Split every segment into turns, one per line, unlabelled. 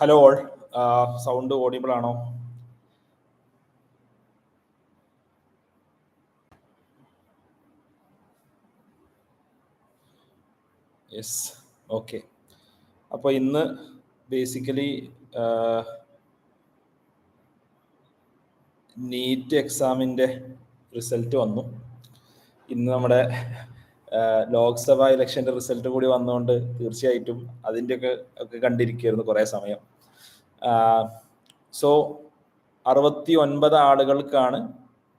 Hello all sound audible ആണോ? Yes okay അപ്പോൾ ഇന്ന് ബേസിക്കലി നീറ്റ് എക്സാമിന്റെ റിസൾട്ട് വന്നു. ഇന്ന് നമ്മുടെ ലോക്സഭ ഇലക്ഷന്റെ റിസൾട്ട് കൂടി വന്നുകൊണ്ട് തീർച്ചയായിട്ടും അതിന്റെയൊക്കെ ഒക്കെ കണ്ടിരിക്കുകയായിരുന്നു കുറേ സമയം. സോ അറുപത്തി ഒൻപത് ആളുകൾക്കാണ്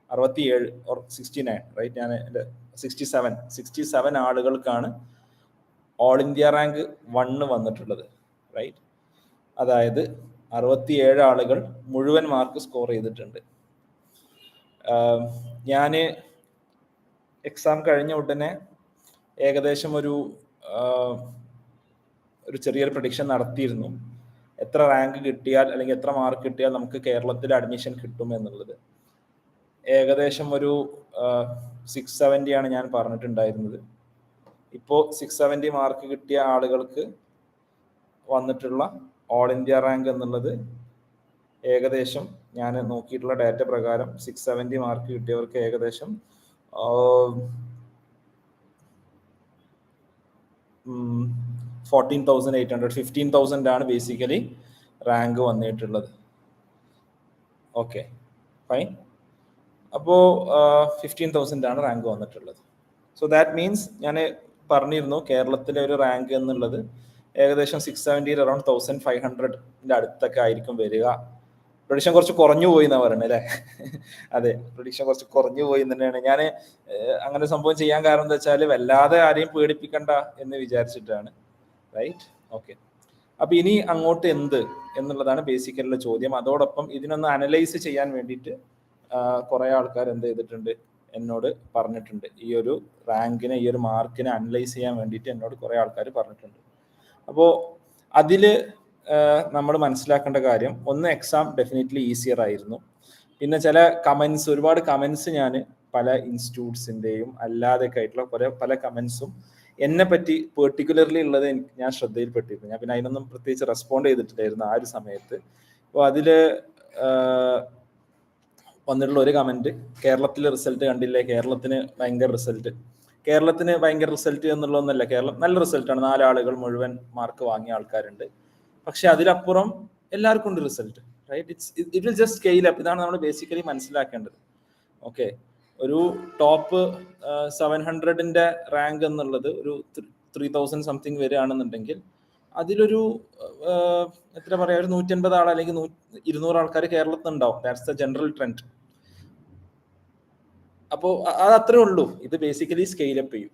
അറുപത്തി ഏഴ് ഓർ സിക്സ്റ്റി നയൻ റൈറ്റ് ഞാൻ എന്റെ സിക്സ്റ്റി സെവൻ സിക്സ്റ്റി സെവൻ ആളുകൾക്കാണ് ഓൾ ഇന്ത്യ റാങ്ക് വണ്ണ് വന്നിട്ടുള്ളത് റൈറ്റ് അതായത് അറുപത്തിയേഴ് ആളുകൾ മുഴുവൻ മാർക്ക് സ്കോർ ചെയ്തിട്ടുണ്ട്. ഞാൻ എക്സാം കഴിഞ്ഞ ഉടനെ ഏകദേശം ഒരു ഒരു ചെറിയൊരു പ്രഡിക്ഷൻ നടത്തിയിരുന്നു. എത്ര റാങ്ക് കിട്ടിയാൽ അല്ലെങ്കിൽ എത്ര മാർക്ക് കിട്ടിയാൽ നമുക്ക് കേരളത്തിൽ അഡ്മിഷൻ കിട്ടും എന്നുള്ളത്. ഏകദേശം ഒരു സിക്സ് സെവന്റി ആണ് ഞാൻ പറഞ്ഞിട്ടുണ്ടായിരുന്നത്. ഇപ്പോൾ സിക്സ് സെവന്റി മാർക്ക് കിട്ടിയ ആളുകൾക്ക് വന്നിട്ടുള്ള ഓൾ ഇന്ത്യ റാങ്ക് എന്നുള്ളത് ഏകദേശം ഞാൻ നോക്കിയിട്ടുള്ള ഡാറ്റ പ്രകാരം സിക്സ് സെവന്റി മാർക്ക് കിട്ടിയവർക്ക് ഏകദേശം fourteen thousand eight hundred fifteen thousand ആണ് ബേസിക്കലി റാങ്ക് വന്നിട്ടുള്ളത്. ഓക്കെ ഫൈൻ അപ്പോൾ ഫിഫ്റ്റീൻ തൗസൻഡ് ആണ് റാങ്ക് വന്നിട്ടുള്ളത്. സോ ദാറ്റ് മീൻസ് ഞാൻ പറഞ്ഞിരുന്നു കേരളത്തിലെ ഒരു റാങ്ക് എന്നുള്ളത് ഏകദേശം സിക്സ് സെവന്റിയിൽ അറൌണ്ട് തൗസൻഡ് ഫൈവ് ഹൺഡ്രഡിന്റെ അടുത്തൊക്കെ ആയിരിക്കും വരിക. പ്രൊഡിക്ഷൻ കുറച്ച് കുറഞ്ഞു പോയി എന്നാ പറയുന്നത് അല്ലേ? അതെ പ്രൊഡിക്ഷൻ കുറച്ച് കുറഞ്ഞു പോയി തന്നെയാണ്. ഞാൻ അങ്ങനെ സംഭവം ചെയ്യാൻ കാരണം എന്താ വെച്ചാൽ വല്ലാതെ ആരെയും പേടിപ്പിക്കണ്ട എന്ന് വിചാരിച്ചിട്ടാണ്. റൈറ്റ് ഓക്കെ അപ്പൊ ഇനി അങ്ങോട്ട് എന്ത് എന്നുള്ളതാണ് ബേസിക്കലുള്ള ചോദ്യം. അതോടൊപ്പം ഇതിനൊന്ന് അനലൈസ് ചെയ്യാൻ വേണ്ടിയിട്ട് കുറെ ആൾക്കാർ എന്ത് ചെയ്തിട്ടുണ്ട്? എന്നോട് പറഞ്ഞിട്ടുണ്ട്. ഈ ഒരു റാങ്കിനെ ഈ ഒരു മാർക്കിനെ അനലൈസ് ചെയ്യാൻ വേണ്ടിയിട്ട് എന്നോട് കുറെ ആൾക്കാർ പറഞ്ഞിട്ടുണ്ട്. അപ്പോൾ അതിൽ നമ്മൾ മനസ്സിലാക്കേണ്ട കാര്യം ഒന്ന് എക്സാം ഡെഫിനറ്റ്ലി ഈസിയർ ആയിരുന്നു. പിന്നെ ചില കമൻസ് ഒരുപാട് കമൻസ് ഞാൻ പല ഇൻസ്റ്റിറ്റ്യൂട്ട്സിന്റെയും അല്ലാതെയൊക്കെ ആയിട്ടുള്ള കുറെ പല കമൻസും എന്നെ പറ്റി പെർട്ടിക്കുലർലി ഉള്ളത് ഞാൻ ശ്രദ്ധയിൽപ്പെട്ടിരുന്നു. ഞാൻ പിന്നെ അതിനൊന്നും പ്രത്യേകിച്ച് റെസ്പോണ്ട് ചെയ്തിട്ടില്ലായിരുന്നു ആ ഒരു സമയത്ത്. അപ്പോൾ അതിൽ വന്നിട്ടുള്ള ഒരു കമന്റ് കേരളത്തിലെ റിസൾട്ട് കണ്ടില്ലേ? കേരളത്തിന് ഭയങ്കര റിസൾട്ട് കേരളത്തിന് ഭയങ്കര റിസൾട്ട് എന്നുള്ളതൊന്നല്ല കേരളം നല്ല റിസൾട്ടാണ് നാലാളുകൾ മുഴുവൻ മാർക്ക് വാങ്ങിയ ആൾക്കാരുണ്ട്. പക്ഷെ അതിലപ്പുറം എല്ലാവർക്കും ഉണ്ട് result right it's it will just scale up ഇതാണ് നമ്മൾ ബേസിക്കലി മനസ്സിലാക്കേണ്ടത്. ഓക്കെ ഒരു ടോപ്പ് സെവൻ ഹൺഡ്രഡിന്റെ റാങ്ക് എന്നുള്ളത് ഒരു ത്രീ തൗസൻഡ് സംതിങ് വരികയാണെന്നുണ്ടെങ്കിൽ അതിലൊരു എത്ര പറയാ ഒരു നൂറ്റൻപത് ആൾ അല്ലെങ്കിൽ ഇരുന്നൂറ് ആൾക്കാർ കേരളത്തിൽ ഉണ്ടാവും ദാറ്റ്സ് ദ ജനറൽ ട്രെൻഡ് അപ്പോൾ അത് അത്രേ ഉള്ളൂ. ഇത് ബേസിക്കലി സ്കെയിൽ അപ്പ് ചെയ്യും.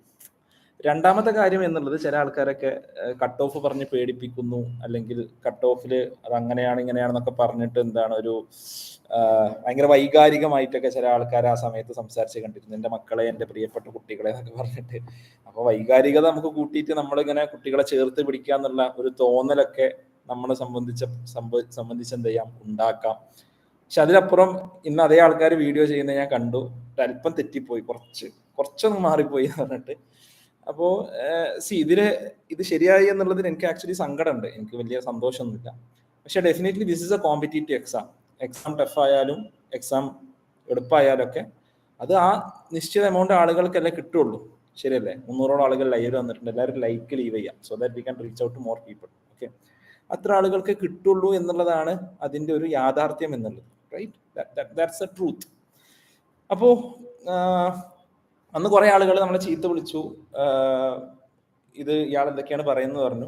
രണ്ടാമത്തെ കാര്യം എന്നുള്ളത് ചില ആൾക്കാരൊക്കെ കട്ട് ഓഫ് പറഞ്ഞ് പേടിപ്പിക്കുന്നു. അല്ലെങ്കിൽ കട്ട് ഓഫിൽ അത് അങ്ങനെയാണ് ഇങ്ങനെയാണെന്നൊക്കെ പറഞ്ഞിട്ട് എന്താണ് ഒരു ഭയങ്കര വൈകാരികമായിട്ടൊക്കെ ചില ആൾക്കാർ ആ സമയത്ത് സംസാരിച്ച് കണ്ടിരുന്നു. എന്റെ മക്കളെ എന്റെ പ്രിയപ്പെട്ട കുട്ടികളെ എന്നൊക്കെ പറഞ്ഞിട്ട്. അപ്പോൾ വൈകാരികത നമുക്ക് കൂട്ടിയിട്ട് നമ്മളിങ്ങനെ കുട്ടികളെ ചേർത്ത് പിടിക്കുക എന്നുള്ള ഒരു തോന്നലൊക്കെ നമ്മളെ സംബന്ധിച്ച സംബന്ധിച്ച് എന്ത് ചെയ്യാം? ഉണ്ടാക്കാം. പക്ഷെ അതിലപ്പുറം ഇന്ന് അതേ ആൾക്കാർ വീഡിയോ ചെയ്യുന്നത് ഞാൻ കണ്ടു. അല്പം തെറ്റിപ്പോയി. കുറച്ച് കുറച്ചൊന്നും മാറിപ്പോയി എന്ന് പറഞ്ഞിട്ട്. അപ്പോൾ സി ഇതിൽ ഇത് ശരിയായി എന്നുള്ളതിന് എനിക്ക് ആക്ച്വലി സങ്കടമുണ്ട്. എനിക്ക് വലിയ സന്തോഷമൊന്നുമില്ല. പക്ഷെ definitely this is a competitive exam exam tough ആയാലും എക്സാം എളുപ്പമായാലും ഒക്കെ അത് ആ നിശ്ചിത എമൗണ്ട് ആളുകൾക്കല്ലേ കിട്ടുള്ളൂ. ശരിയല്ലേ? മുന്നൂറോളം ആളുകൾ ലൈവ് വന്നിട്ടുണ്ട്. എല്ലാവരും ലൈക്ക് ലീവ് ചെയ്യാം. So that we can reach out more people okay അത്ര ആളുകൾക്ക് കിട്ടുള്ളൂ എന്നുള്ളതാണ് അതിന്റെ ഒരു യാഥാർത്ഥ്യം എന്നുള്ളത്. റൈറ്റ് ദാറ്റ്സ് എ ട്രൂത്ത് അപ്പോ അന്ന് കുറെ ആളുകൾ നമ്മളെ ചീത്ത വിളിച്ചു. ഇത് ഇയാൾ എന്തൊക്കെയാണ് പറയുന്നത് പറഞ്ഞു.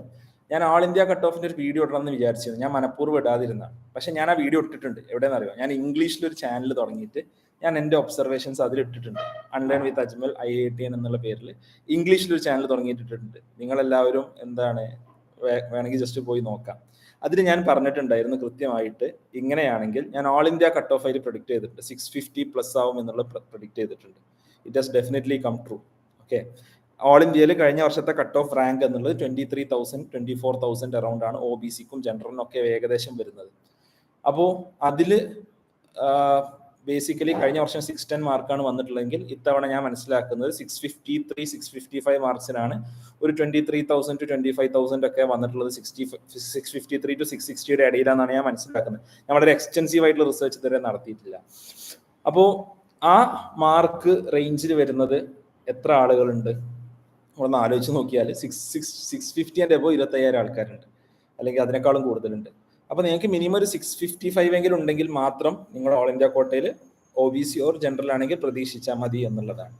ഞാൻ ഓൾ ഇന്ത്യ കട്ട് ഓഫിന്റെ ഒരു വീഡിയോ ഇടണമെന്ന് വിചാരിച്ചിരുന്നു. ഞാൻ മനഃപൂർവം ഇടാതിരുന്നതാണ് പക്ഷെ ഞാൻ ആ വീഡിയോ ഇട്ടിട്ടുണ്ട്. എവിടെയെന്ന് അറിയാം ഞാൻ ഇംഗ്ലീഷിൽ ഒരു ചാനൽ തുടങ്ങിയിട്ട് ഞാൻ എന്റെ ഒബ്സർവേഷൻസ് അതിൽ ഇട്ടിട്ടുണ്ട്. Online with Ajmal I I T N എന്നുള്ള പേരിൽ ഇംഗ്ലീഷിൽ ഒരു ചാനൽ തുടങ്ങിയിട്ടിട്ടുണ്ട്. നിങ്ങളെല്ലാവരും എന്താണ് വേണമെങ്കിൽ ജസ്റ്റ് പോയി നോക്കാം. അതിൽ ഞാൻ പറഞ്ഞിട്ടുണ്ടായിരുന്നു കൃത്യമായിട്ട് ഇങ്ങനെയാണെങ്കിൽ ഞാൻ ഓൾ ഇന്ത്യ കട്ട് ഓഫ് ആയിട്ട് പ്രൊഡിക്റ്റ് ചെയ്തിട്ടുണ്ട്. സിക്സ് ഫിഫ്റ്റി പ്ലസ് ആവും എന്നുള്ള പ്രൊഡിക്റ്റ് ചെയ്തിട്ടുണ്ട്. It has definitely come true okay all ഇന്ത്യയിൽ കഴിഞ്ഞ വർഷത്തെ കട്ട് ഓഫ് റാങ്ക് എന്നുള്ളത് twenty three thousand twenty four thousand around ആണ് ഒ ബി സിക്കും ജനറലിനും ഒക്കെ ഏകദേശം വരുന്നത്. അപ്പോൾ അതിൽ ബേസിക്കലി കഴിഞ്ഞ വർഷം സിക്സ് ടെൻ മാർക്കാണ് വന്നിട്ടുള്ളതെങ്കിൽ ഇത്തവണ ഞാൻ മനസ്സിലാക്കുന്നത് six fifty three six fifty five മാർക്സിനാണ് ഒരു twenty three thousand to twenty five thousand ഒക്കെ വന്നിട്ടുള്ളത് sixty six fifty three to six സിക്സ്റ്റിയുടെ ഇടയിലാണെന്നാണ് ഞാൻ മനസ്സിലാക്കുന്നത്. ഞാൻ വളരെ എക്സ്റ്റെൻസീവ് ആയിട്ടുള്ള റിസർച്ച് ഇതുവരെ നടത്തിയിട്ടില്ല. അപ്പോൾ ആ മാർക്ക് റേഞ്ചിൽ വരുന്നത് എത്ര ആളുകളുണ്ട്? നമ്മളൊന്ന് ആലോചിച്ച് നോക്കിയാൽ six six six fifty and above ഇരുപത്തയ്യായിരം ആൾക്കാരുണ്ട്. അല്ലെങ്കിൽ അതിനേക്കാളും കൂടുതലുണ്ട്. അപ്പോൾ നിങ്ങൾക്ക് മിനിമം ഒരു സിക്സ് ഫിഫ്റ്റി ഫൈവ് എങ്കിലും ഉണ്ടെങ്കിൽ മാത്രം നിങ്ങൾ ഓൾ ഇന്ത്യ കോട്ടയിൽ O B C or general ആണെങ്കിൽ പ്രതീക്ഷിച്ചാൽ മതി എന്നുള്ളതാണ്.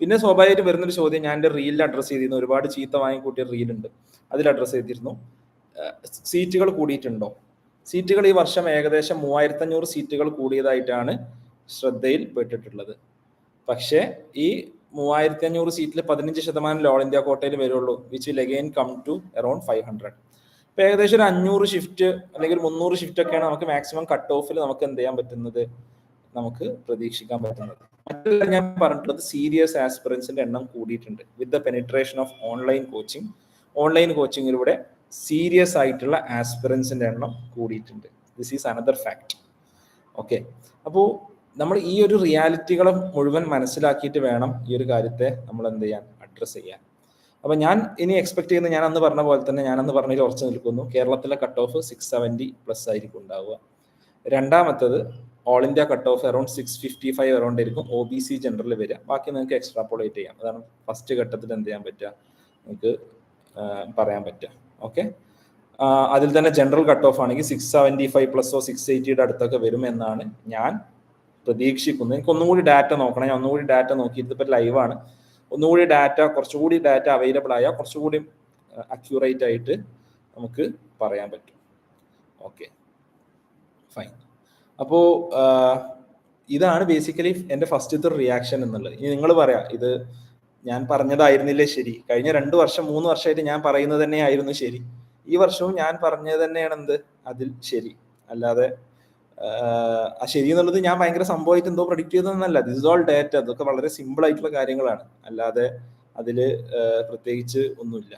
പിന്നെ സ്വാഭാവികമായിട്ട് വരുന്നൊരു ചോദ്യം ഞാൻ എന്റെ റീലിൽ അഡ്രസ്സ് ചെയ്തിരുന്നു. ഒരുപാട് ചീത്ത വാങ്ങിക്കൂട്ടിയ റീലുണ്ട് അതിൽ അഡ്രസ്സ് ചെയ്തിരുന്നു. സീറ്റുകൾ കൂടിയിട്ടുണ്ടോ? സീറ്റുകൾ ഈ വർഷം ഏകദേശം മൂവായിരത്തഞ്ഞൂറ് സീറ്റുകൾ കൂടിയതായിട്ടാണ് ശ്രദ്ധയിൽ പെട്ടിട്ടുള്ളത് പക്ഷേ ഈ മൂവായിരത്തി അഞ്ഞൂറ് സീറ്റിൽ പതിനഞ്ച് ശതമാനം ലോൾ ഇന്ത്യ കോട്ടയിൽ വരുള്ളൂ which will again come to around five hundred ഇപ്പൊ ഏകദേശം ഒരു അഞ്ഞൂറ് ഷിഫ്റ്റ് അല്ലെങ്കിൽ മുന്നൂറ് ഷിഫ്റ്റ് ഒക്കെയാണ് നമുക്ക് മാക്സിമം കട്ട് ഓഫിൽ നമുക്ക് എന്ത് ചെയ്യാൻ പറ്റുന്നത്? നമുക്ക് പ്രതീക്ഷിക്കാൻ പറ്റുന്നത്. മറ്റുള്ള ഞാൻ പറഞ്ഞിട്ടുള്ളത് സീരിയസ് ആസ്പിറൻസിന്റെ എണ്ണം കൂടിയിട്ടുണ്ട്. With the penetration of online coaching online കോച്ചിങ്ങിലൂടെ serious ആയിട്ടുള്ള ആസ്പിറൻസിന്റെ എണ്ണം കൂടിയിട്ടുണ്ട്. This is another fact okay അപ്പോൾ നമ്മൾ ഈ ഒരു റിയാലിറ്റികളെ മുഴുവൻ മനസ്സിലാക്കിയിട്ട് വേണം ഈ ഒരു കാര്യത്തെ നമ്മൾ എന്ത് ചെയ്യാൻ അഡ്രസ്സ് ചെയ്യാൻ. അപ്പൊ ഞാൻ ഇനി എക്സ്പെക്ട് ചെയ്യുന്ന ഞാൻ അന്ന് പറഞ്ഞ പോലെ തന്നെ ഞാൻ അന്ന് പറഞ്ഞതിൽ ഉറച്ചു നിൽക്കുന്നു. കേരളത്തിലെ cut off six seventy plus ആയിരിക്കും ഉണ്ടാവുക. രണ്ടാമത്തത് all India cut off around six fifty five around ആയിരിക്കും ഒ ബി സി ജനറൽ വരിക. ബാക്കി നിങ്ങൾക്ക് എക്സ്ട്രാപ്പോളേറ്റ് ചെയ്യാം. അതാണ് ഫസ്റ്റ് ഘട്ടത്തിൽ എന്ത് ചെയ്യാൻ പറ്റുക? നിങ്ങൾക്ക് പറയാൻ പറ്റുക. ഓക്കെ അതിൽ തന്നെ ജനറൽ കട്ട് ഓഫ് ആണെങ്കിൽ സിക്സ് സെവന്റി ഫൈവ് പ്ലസോ സിക്സ് എയ്റ്റിയുടെ അടുത്തൊക്കെ വരുമെന്നാണ് ഞാൻ പ്രതീക്ഷിക്കുന്നത് എനിക്ക് ഒന്നും കൂടി ഡാറ്റ നോക്കണം. ഞാൻ ഒന്നുകൂടി ഡാറ്റ നോക്കി ഇതിപ്പോൾ ലൈവാണ് ഒന്നുകൂടി ഡാറ്റ കുറച്ചുകൂടി ഡാറ്റ അവൈലബിൾ ആയാൽ കുറച്ചുകൂടി അക്യൂറേറ്റ് ആയിട്ട് നമുക്ക് പറയാൻ പറ്റും. ഓക്കെ ഫൈൻ അപ്പോൾ ഇതാണ് ബേസിക്കലി എന്റെ ഫസ്റ്റത്തെ റിയാക്ഷൻ എന്നുള്ളത്. ഇനി നിങ്ങൾ പറയാം ഇത് ഞാൻ പറഞ്ഞതായിരുന്നില്ലേ ശരി? കഴിഞ്ഞ രണ്ട് വർഷം മൂന്ന് വർഷമായിട്ട് ഞാൻ പറയുന്നത് തന്നെയായിരുന്നു ശരി. ഈ വർഷവും ഞാൻ പറഞ്ഞത് തന്നെയാണ് എന്ത് അതിൽ ശരി. അല്ലാതെ ശരി എന്നുള്ളത് ഞാൻ ഭയങ്കര സംഭവമായിട്ട് എന്തോ പ്രൊഡിക്റ്റ് ചെയ്തതെന്നല്ല. ദിസ് ഓൾ ഡേറ്റ അതൊക്കെ വളരെ സിമ്പിൾ ആയിട്ടുള്ള കാര്യങ്ങളാണ്. അല്ലാതെ അതിൽ പ്രത്യേകിച്ച് ഒന്നുമില്ല.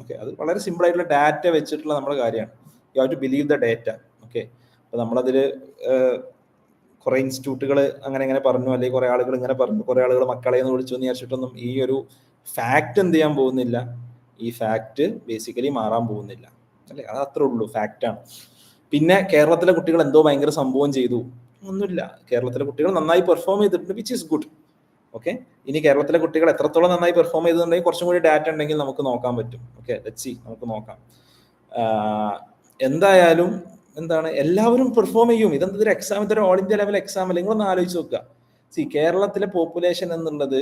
ഓക്കെ അത് വളരെ സിമ്പിൾ ആയിട്ടുള്ള ഡാറ്റ വെച്ചിട്ടുള്ള നമ്മുടെ കാര്യമാണ്. You have to believe the data okay അപ്പൊ നമ്മളതിൽ കുറെ ഇൻസ്റ്റിറ്റ്യൂട്ടുകൾ അങ്ങനെ ഇങ്ങനെ പറഞ്ഞു. അല്ലെങ്കിൽ കുറെ ആളുകൾ ഇങ്ങനെ പറഞ്ഞു. കുറെ ആളുകൾ മക്കളെ എന്ന് വിളിച്ചു എന്ന് വിചാരിച്ചിട്ടൊന്നും ഈ ഒരു ഫാക്റ്റ് എന്ത് ചെയ്യാൻ പോകുന്നില്ല. ഈ ഫാക്റ്റ് ബേസിക്കലി മാറാൻ പോകുന്നില്ല. അല്ലെ? അത് അത്രേ ഉള്ളൂ. ഫാക്റ്റാണ് പിന്നെ കേരളത്തിലെ കുട്ടികൾ എന്തോ ഭയങ്കര സംഭവം ചെയ്തു. ഒന്നുമില്ല. കേരളത്തിലെ കുട്ടികൾ നന്നായി പെർഫോം ചെയ്തിട്ടുണ്ട് വിച്ച് ഇസ് ഗുഡ് ഓക്കെ ഇനി കേരളത്തിലെ കുട്ടികൾ എത്രത്തോളം നന്നായി പെർഫോം ചെയ്തിട്ടുണ്ടെങ്കിൽ കുറച്ചും കൂടി ഡാറ്റ ഉണ്ടെങ്കിൽ നമുക്ക് നോക്കാൻ പറ്റും. ഓക്കെ സി നമുക്ക് നോക്കാം. എന്തായാലും എന്താണ്? എല്ലാവരും പെർഫോം ചെയ്യും. ഇതെന്തൊരു എക്സാം ഇതൊരു ഓൾ ഇന്ത്യ ലെവൽ എക്സാം അല്ലെങ്കിൽ നിങ്ങളൊന്ന് ആലോചിച്ച് നോക്കുക. സി കേരളത്തിലെ പോപ്പുലേഷൻ എന്നുള്ളത്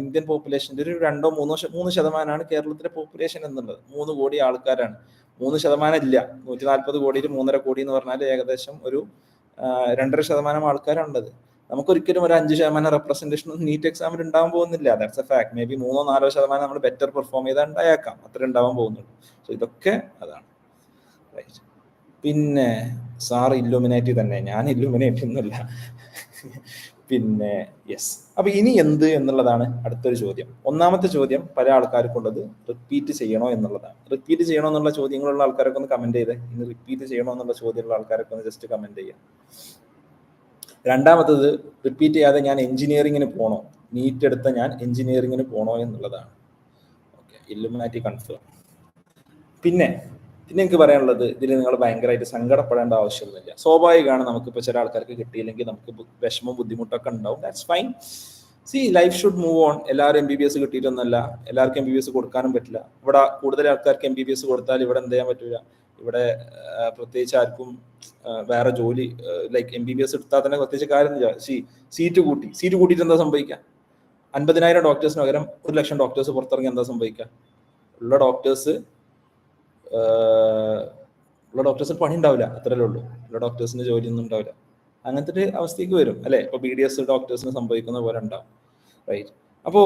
ഇന്ത്യൻ പോപ്പുലേഷന്റെ ഒരു രണ്ടോ മൂന്നോ മൂന്ന് ശതമാനമാണ് കേരളത്തിലെ പോപ്പുലേഷൻ എന്നുള്ളത്. മൂന്ന് കോടി ആൾക്കാരാണ്. മൂന്ന് ശതമാനം ഇല്ല. നൂറ്റി നാൽപ്പത് കോടിയിൽ മൂന്നര കോടി എന്ന് പറഞ്ഞാൽ ഏകദേശം ഒരു രണ്ടര ശതമാനം ആൾക്കാരുണ്ടത് നമുക്കൊരിക്കലും ഒരു അഞ്ച് ശതമാനം റെപ്രസെന്റേഷൻ നീറ്റ് എക്സാമിൽ ഉണ്ടാകാൻ പോകുന്നില്ല. That's a fact maybe മൂന്നോ നാലോ ശതമാനം നമ്മൾ ബെറ്റർ പെർഫോം ചെയ്താൽ ഉണ്ടായേക്കാം. അത്ര ഉണ്ടാവാൻ പോകുന്നുള്ളൂ. സോ ഇതൊക്കെ അതാണ്. പിന്നെ സാർ ഇല്ലുമിനേറ്റി തന്നെ. ഞാൻ ഇല്ലുമിനേറ്റി ഒന്നുമില്ല. പിന്നെ യെസ് അപ്പൊ ഇനി എന്ത് എന്നുള്ളതാണ് അടുത്തൊരു ചോദ്യം. ഒന്നാമത്തെ ചോദ്യം പല ആൾക്കാർക്കുള്ളത് റിപ്പീറ്റ് ചെയ്യണോ എന്നുള്ളതാണ്. റിപ്പീറ്റ് ചെയ്യണോ എന്നുള്ള ചോദ്യങ്ങളുള്ള ആൾക്കാരൊക്കെ ഒന്ന് കമന്റ് ചെയ്ത്. ഇനി റിപ്പീറ്റ് ചെയ്യണോ എന്നുള്ള ചോദ്യമുള്ള ആൾക്കാരൊക്കെ ഒന്ന് ജസ്റ്റ് കമന്റ് ചെയ്യാം. രണ്ടാമത്തത് റിപ്പീറ്റ് ചെയ്യാതെ ഞാൻ എഞ്ചിനീയറിങ്ങിന് പോണോ? നീറ്റ് എടുത്ത ഞാൻ എഞ്ചിനീയറിങ്ങിന് പോണോ എന്നുള്ളതാണ്. ഓക്കെ ഇല്ലുമിനാറ്റി കൺഫേം പിന്നെ പിന്നെ എനിക്ക് പറയാനുള്ളത് ഇതിൽ നിങ്ങൾ ഭയങ്കരമായിട്ട് സങ്കടപ്പെടേണ്ട ആവശ്യമൊന്നുമില്ല. സ്വാഭാവികമാണ് നമുക്കിപ്പോൾ ചില ആൾക്കാർക്ക് കിട്ടിയില്ലെങ്കിൽ നമുക്ക് വിഷമം ബുദ്ധിമുട്ടൊക്കെ ഉണ്ടാവും. That's fine see life should move on എല്ലാവരും എം ബി ബി എസ് കിട്ടിയിട്ടൊന്നുമല്ല. എല്ലാവർക്കും എം ബി ബി എസ് കൊടുക്കാനും പറ്റില്ല. ഇവിടെ കൂടുതൽ ആൾക്കാർക്ക് എം ബി ബി എസ് കൊടുത്താൽ ഇവിടെ എന്ത് ചെയ്യാൻ പറ്റില്ല ഇവിടെ പ്രത്യേകിച്ച് ആർക്കും വേറെ ജോലി like M B B S എടുത്താൽ തന്നെ പ്രത്യേകിച്ച് കാര്യമൊന്നുമില്ല. സി സീറ്റ് കൂട്ടി. സീറ്റ് കൂട്ടിയിട്ട് എന്താ സംഭവിക്കുക? അൻപതിനായിരം ഡോക്ടേഴ്സിന് പകരം ഒരു ലക്ഷം ഡോക്ടേഴ്സ് പുറത്തിറങ്ങി എന്താ സംഭവിക്കുക? ഉള്ള ഡോക്ടേഴ്സ് ഉള്ള ഡോക്ടേഴ്സിന് പണി ഉണ്ടാവില്ല അത്രയല്ലേ ഉള്ളൂ. ഉള്ള ഡോക്ടേഴ്സിന് ജോലിയൊന്നും ഉണ്ടാവില്ല. അങ്ങനത്തെ ഒരു അവസ്ഥയ്ക്ക് വരും അല്ലെ? ഇപ്പൊ ബി ഡി എസ് ഡോക്ടേഴ്സിന് സംഭവിക്കുന്ന പോലെ ഉണ്ടാവും റൈറ്റ് അപ്പോ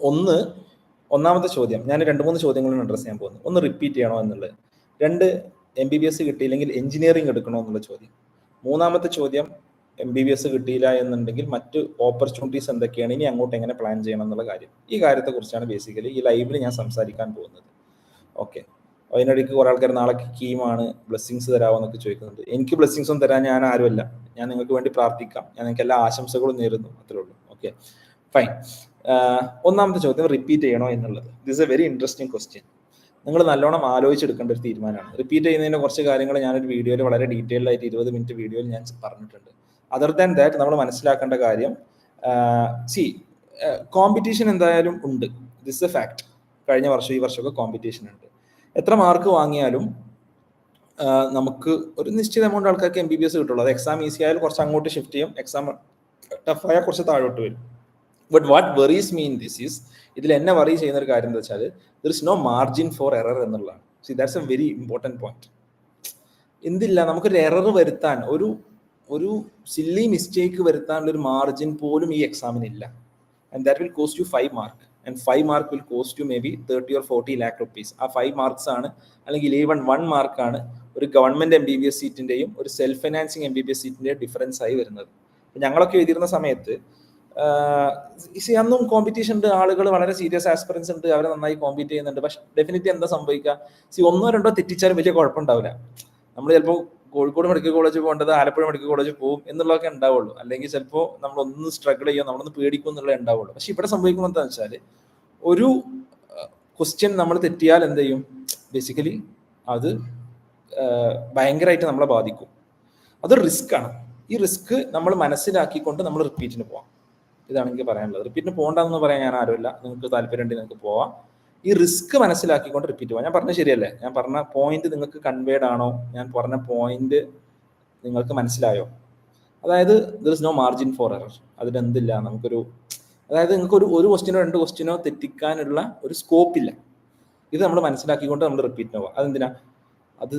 ഒന്ന് ഒന്നാമത്തെ ചോദ്യം ഞാൻ രണ്ട് മൂന്ന് ചോദ്യങ്ങളും അഡ്രസ് ചെയ്യാൻ പോകുന്നു. ഒന്ന് റിപ്പീറ്റ് ചെയ്യണോ എന്നുള്ളത്. രണ്ട് എം ബി ബി എസ് കിട്ടിയില്ലെങ്കിൽ എഞ്ചിനീയറിംഗ് എടുക്കണോ എന്നുള്ള ചോദ്യം. മൂന്നാമത്തെ ചോദ്യം എം ബി ബി എസ് കിട്ടിയില്ല എന്നുണ്ടെങ്കിൽ മറ്റ് ഓപ്പർച്യൂണിറ്റീസ് എന്തൊക്കെയാണ്? ഇനി അങ്ങോട്ട് എങ്ങനെ പ്ലാൻ ചെയ്യണം എന്നുള്ള കാര്യം. ഈ കാര്യത്തെക്കുറിച്ചാണ് ബേസിക്കലി ഈ ലൈവിൽ ഞാൻ സംസാരിക്കാൻ പോകുന്നത്. ഓക്കെ അതിനിടയ്ക്ക് കുറെ ആൾക്കാർ നാളെ കീമാണ് ബ്ലെസ്സിങ്സ് തരാമോ എന്നൊക്കെ ചോദിക്കുന്നുണ്ട്. എനിക്ക് ബ്ലെസ്സിങ്സ് ഒന്നും തരാൻ ഞാൻ ആരുമല്ല. ഞാൻ നിങ്ങൾക്ക് വേണ്ടി പ്രാർത്ഥിക്കാം. ഞാൻ നിങ്ങൾക്ക് എല്ലാ ആശംസകളും നേരുന്നു. അത്രേ ഉള്ളൂ. ഓക്കെ ഫൈൻ ഒന്നാമത്തെ ചോദ്യം റിപ്പീറ്റ് ചെയ്യണോ എന്നുള്ളത്. This a very interesting question നിങ്ങൾ നല്ലോണം ആലോചിച്ചെടുക്കേണ്ട ഒരു തീരുമാനമാണ്. റിപ്പീറ്റ് ചെയ്യുന്നതിന്റെ കുറച്ച് കാര്യങ്ങൾ ഞാനൊരു വീഡിയോയിൽ വളരെ ഡീറ്റെയിൽഡ് ആയിട്ട് ഇരുപത് മിനിറ്റ് വീഡിയോയിൽ ഞാൻ പറഞ്ഞിട്ടുണ്ട്. അതർ ദാൻ ദാറ്റ് നമ്മൾ മനസ്സിലാക്കേണ്ട കാര്യം സി കോമ്പറ്റീഷൻ എന്തായാലും ഉണ്ട്. ദിസ് എ ഫാക്ട് കഴിഞ്ഞ വർഷം ഈ വർഷമൊക്കെ കോമ്പറ്റീഷൻ ഉണ്ട്. എത്ര മാർക്ക് വാങ്ങിയാലും നമുക്ക് ഒരു നിശ്ചിത എമൗണ്ട് ആൾക്കാർക്ക് എം ബി ബി എസ് കിട്ടുള്ളൂ. അത് എക്സാം ഈസി ആയാലും കുറച്ച് അങ്ങോട്ട് ഷിഫ്റ്റ് ചെയ്യും. എക്സാം ടഫായാൽ കുറച്ച് താഴോട്ട് വരും. But what worries me this is ഇതിൽ എന്നെ വറി ചെയ്യുന്ന ഒരു കാര്യം എന്താ വെച്ചാൽ there is no margin for error എന്നുള്ളതാണ്. See that's a very important point എന്തില്ല നമുക്കൊരു എറർ വരുത്താൻ ഒരു ഒരു സില്ലി മിസ്റ്റേക്ക് വരുത്താനുള്ള ഒരു മാർജിൻ പോലും ഈ എക്സാമിനില്ല and that will cost you five mark and five mark will cost you maybe thirty or forty lakh rupees ആ ഫൈവ് മാർക്സ് ആണ് അല്ലെങ്കിൽ ഈവൺ വൺ മാർക്കാണ് ഒരു government M B B S സീറ്റിന്റെയും ഒരു self financing M B B S സീറ്റിന്റെയും difference ആയി വരുന്നത്. ഞങ്ങളൊക്കെ എഴുതിയിരുന്ന സമയത്ത് അന്നും കോമ്പറ്റീഷൻ ഉണ്ട് ആളുകൾ വളരെ സീരിയസ് ആസ്പിറൻസ് ഉണ്ട് അവരെ നന്നായി കോമ്പീറ്റ് ചെയ്യുന്നുണ്ട്. പക്ഷെ ഡെഫിനറ്റ്ലി എന്താ സംഭവിക്കുക? സി ഒന്നോ രണ്ടോ തെറ്റിച്ചാലും വലിയ കുഴപ്പമുണ്ടാവില്ല. നമ്മൾ ചിലപ്പോൾ കോഴിക്കോട് മെഡിക്കൽ കോളേജ് പോകേണ്ടത് ആലപ്പുഴ മെഡിക്കൽ കോളേജ് പോകും എന്നുള്ളതൊക്കെ ഉണ്ടാവുള്ളൂ. അല്ലെങ്കിൽ ചിലപ്പോൾ നമ്മളൊന്ന് സ്ട്രഗിൾ ചെയ്യും നമ്മളൊന്ന് പേടിക്കും എന്നുള്ളത് ഉണ്ടാവുള്ളൂ. പക്ഷെ ഇവിടെ സംഭവിക്കുമ്പോൾ എന്താണെന്ന് വെച്ചാൽ ഒരു ക്വസ്റ്റ്യൻ നമ്മൾ തെറ്റിയാൽ എന്ത് ചെയ്യും? ബേസിക്കലി അത് ഭയങ്കരമായിട്ട് നമ്മളെ ബാധിക്കും. അത് റിസ്ക് ആണ്. ഈ റിസ്ക് നമ്മൾ മനസ്സിലാക്കിക്കൊണ്ട് നമ്മൾ റിപ്പീറ്റിന് പോവാം. ഇതാണ് എനിക്ക് പറയാനുള്ളത് റിപ്പീറ്റിന് പോകണ്ടെന്ന് പറയാൻ ഞാൻ ആരുമില്ല. നിങ്ങൾക്ക് താല്പര്യം ഉണ്ടെങ്കിൽ നിങ്ങൾക്ക് പോവാം. ഈ റിസ്ക് മനസ്സിലാക്കിക്കൊണ്ട് റിപ്പീറ്റ് പോവാം ഞാൻ പറഞ്ഞ ശരിയല്ലേ? ഞാൻ പറഞ്ഞ പോയിന്റ് നിങ്ങൾക്ക് കൺവേഡ് ആണോ? ഞാൻ പറഞ്ഞ പോയിന്റ് നിങ്ങൾക്ക് മനസ്സിലായോ? അതായത് there is no margin for error അതിലെന്തില്ല നമുക്കൊരു അതായത് നിങ്ങൾക്ക് ഒരു ഒരു ക്വസ്റ്റിനോ രണ്ട് ക്വസ്റ്റിനോ തെറ്റിക്കാനുള്ള ഒരു സ്കോപ്പ് ഇല്ല. ഇത് നമ്മൾ മനസ്സിലാക്കിക്കൊണ്ട് നമ്മൾ റിപ്പീറ്റ് പോവാം അതെന്തിനാ? അത്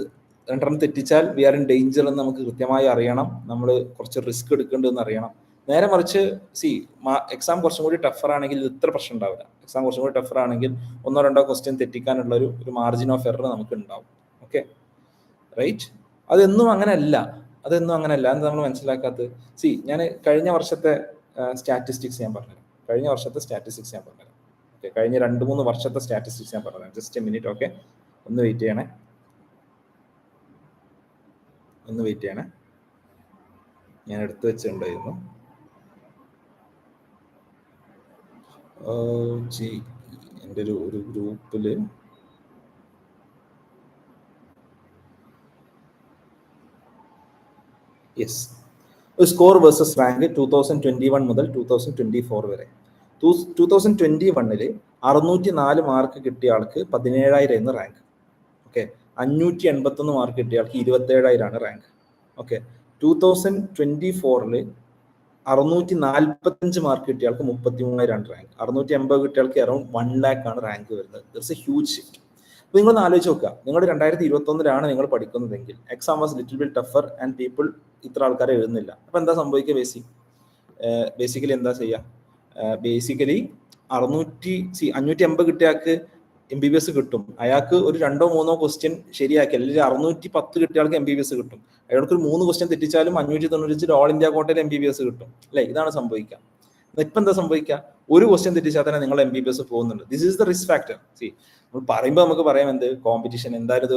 രണ്ടെണ്ണം തെറ്റിച്ചാൽ വി ആർ ഇൻ ഡേഞ്ചർ എന്ന് നമുക്ക് കൃത്യമായി അറിയണം. നമ്മൾ കുറച്ച് റിസ്ക് എടുക്കേണ്ടതെന്ന് അറിയണം. നേരെ മറിച്ച് സി എക്സാം കുറച്ചും കൂടി ടഫർ ആണെങ്കിൽ ഇത് ഇത്ര പ്രശ്നം ഉണ്ടാവില്ല. എക്സാം കുറച്ചും കൂടി ടഫർ ആണെങ്കിൽ ഒന്നോ രണ്ടോ ക്വസ്റ്റ്യൻ തെറ്റിക്കാനുള്ള ഒരു ഒരു മാർജിൻ ഓഫ് എറർ നമുക്ക് ഉണ്ടാവും. ഓക്കെ റൈറ്റ് അതെന്നും അങ്ങനെയല്ല. അതെന്നും അങ്ങനെയല്ല. എന്ന് നമ്മൾ മനസ്സിലാക്കാത്തത്? സി ഞാൻ കഴിഞ്ഞ വർഷത്തെ സ്റ്റാറ്റിസ്റ്റിക്സ് ഞാൻ പറഞ്ഞുതരാം. കഴിഞ്ഞ വർഷത്തെ സ്റ്റാറ്റിസ്റ്റിക്സ് ഞാൻ പറഞ്ഞുതരാം. ഓക്കെ കഴിഞ്ഞ രണ്ട് മൂന്ന് വർഷത്തെ സ്റ്റാറ്റിസ്റ്റിക്സ് ഞാൻ പറഞ്ഞുതരാം. ജസ്റ്റ് എ മിനിറ്റ് ഓക്കെ ഒന്ന് വെയിറ്റ് ചെയ്യണേ. ഒന്ന് വെയിറ്റ് ചെയ്യണേ. ഞാൻ എടുത്തു വെച്ചിട്ടുണ്ടായിരുന്നു. എന്റെ ഒരു ഒരു ഗ്രൂപ്പിൽ യെസ്. ഒരു score versus rank two thousand twenty one മുതൽ ടൂ തൗസൻഡ് ട്വന്റി ഫോർ വരെ. ടൂ ടു തൗസൻഡ് ട്വന്റി വണ്ണിൽ അറുന്നൂറ്റി നാല് മാർക്ക് കിട്ടിയ ആൾക്ക് പതിനേഴായിരം എന്ന് റാങ്ക്. ഓക്കെ. അഞ്ഞൂറ്റി എൺപത്തൊന്ന് മാർക്ക് കിട്ടിയ ആൾക്ക് ഇരുപത്തേഴായിരമാണ് rank. Okay. Two thousand twenty ഫോറിൽ അറുന്നൂറ്റി നാൽപ്പത്തഞ്ച് മാർക്ക് കിട്ടിയ ആൾക്ക് മുപ്പത്തി മൂവായിരമാണ് റാങ്ക് അറുന്നൂറ്റി എൺപത് കിട്ടിയ ആൾക്ക് അറൌണ്ട് വൺ ലാക്ക് ആണ് റാങ്ക് വരുന്നത്. ദർസ് എ ഹ്യൂജ് ഷിഫ്റ്റ് അപ്പോൾ നിങ്ങളൊന്ന് ആലോചിച്ച് നോക്കുക. നിങ്ങൾ രണ്ടായിരത്തി ഇരുപത്തി ഒന്നിലാണ് നിങ്ങൾ പഠിക്കുന്നതെങ്കിൽ exam was little bit tougher and people ഇത്ര ആൾക്കാരെ എഴുതുന്നില്ല. അപ്പൊ എന്താ സംഭവിക്കുക ബേസിക് ബേസിക്കലി എന്താ ചെയ്യുക? ബേസിക്കലി അറുന്നൂറ്റി സി അഞ്ഞൂറ്റി എൺപത് കിട്ടിയ ആൾക്ക് എം ബി ബി എസ് കിട്ടും. അയാൾക്ക് ഒരു രണ്ടോ മൂന്നോ ക്വസ്റ്റ്യൻ ശരിയാക്കി. അല്ലെങ്കിൽ അറുന്നൂറ്റി പത്ത് കിട്ടിയ ആൾക്ക് എം ബി ബി എസ് കിട്ടും. അയാൾക്ക് ഒരു മൂന്ന് ക്വസ്റ്റ്യൻ തെറ്റിച്ചാലും അഞ്ഞൂറ്റി തൊണ്ണൂറ്റി ഓൾ ഇന്ത്യ കോട്ടയിൽ എം ബി ബി എസ് കിട്ടും. അല്ലെ? ഇതാണ് സംഭവിക്കുക. ഇപ്പൊ എന്താ സംഭവിക്കുക? ഒരു ക്വസ്റ്റ്യൻ തെറ്റിച്ചാൽ തന്നെ നിങ്ങൾ എം ബി ബി എസ് പോകുന്നുണ്ട്. This is the risk factor see നമ്മൾ പറയുമ്പോൾ നമുക്ക് പറയാം എന്ത്? കോമ്പറ്റീഷൻ എന്തായാലും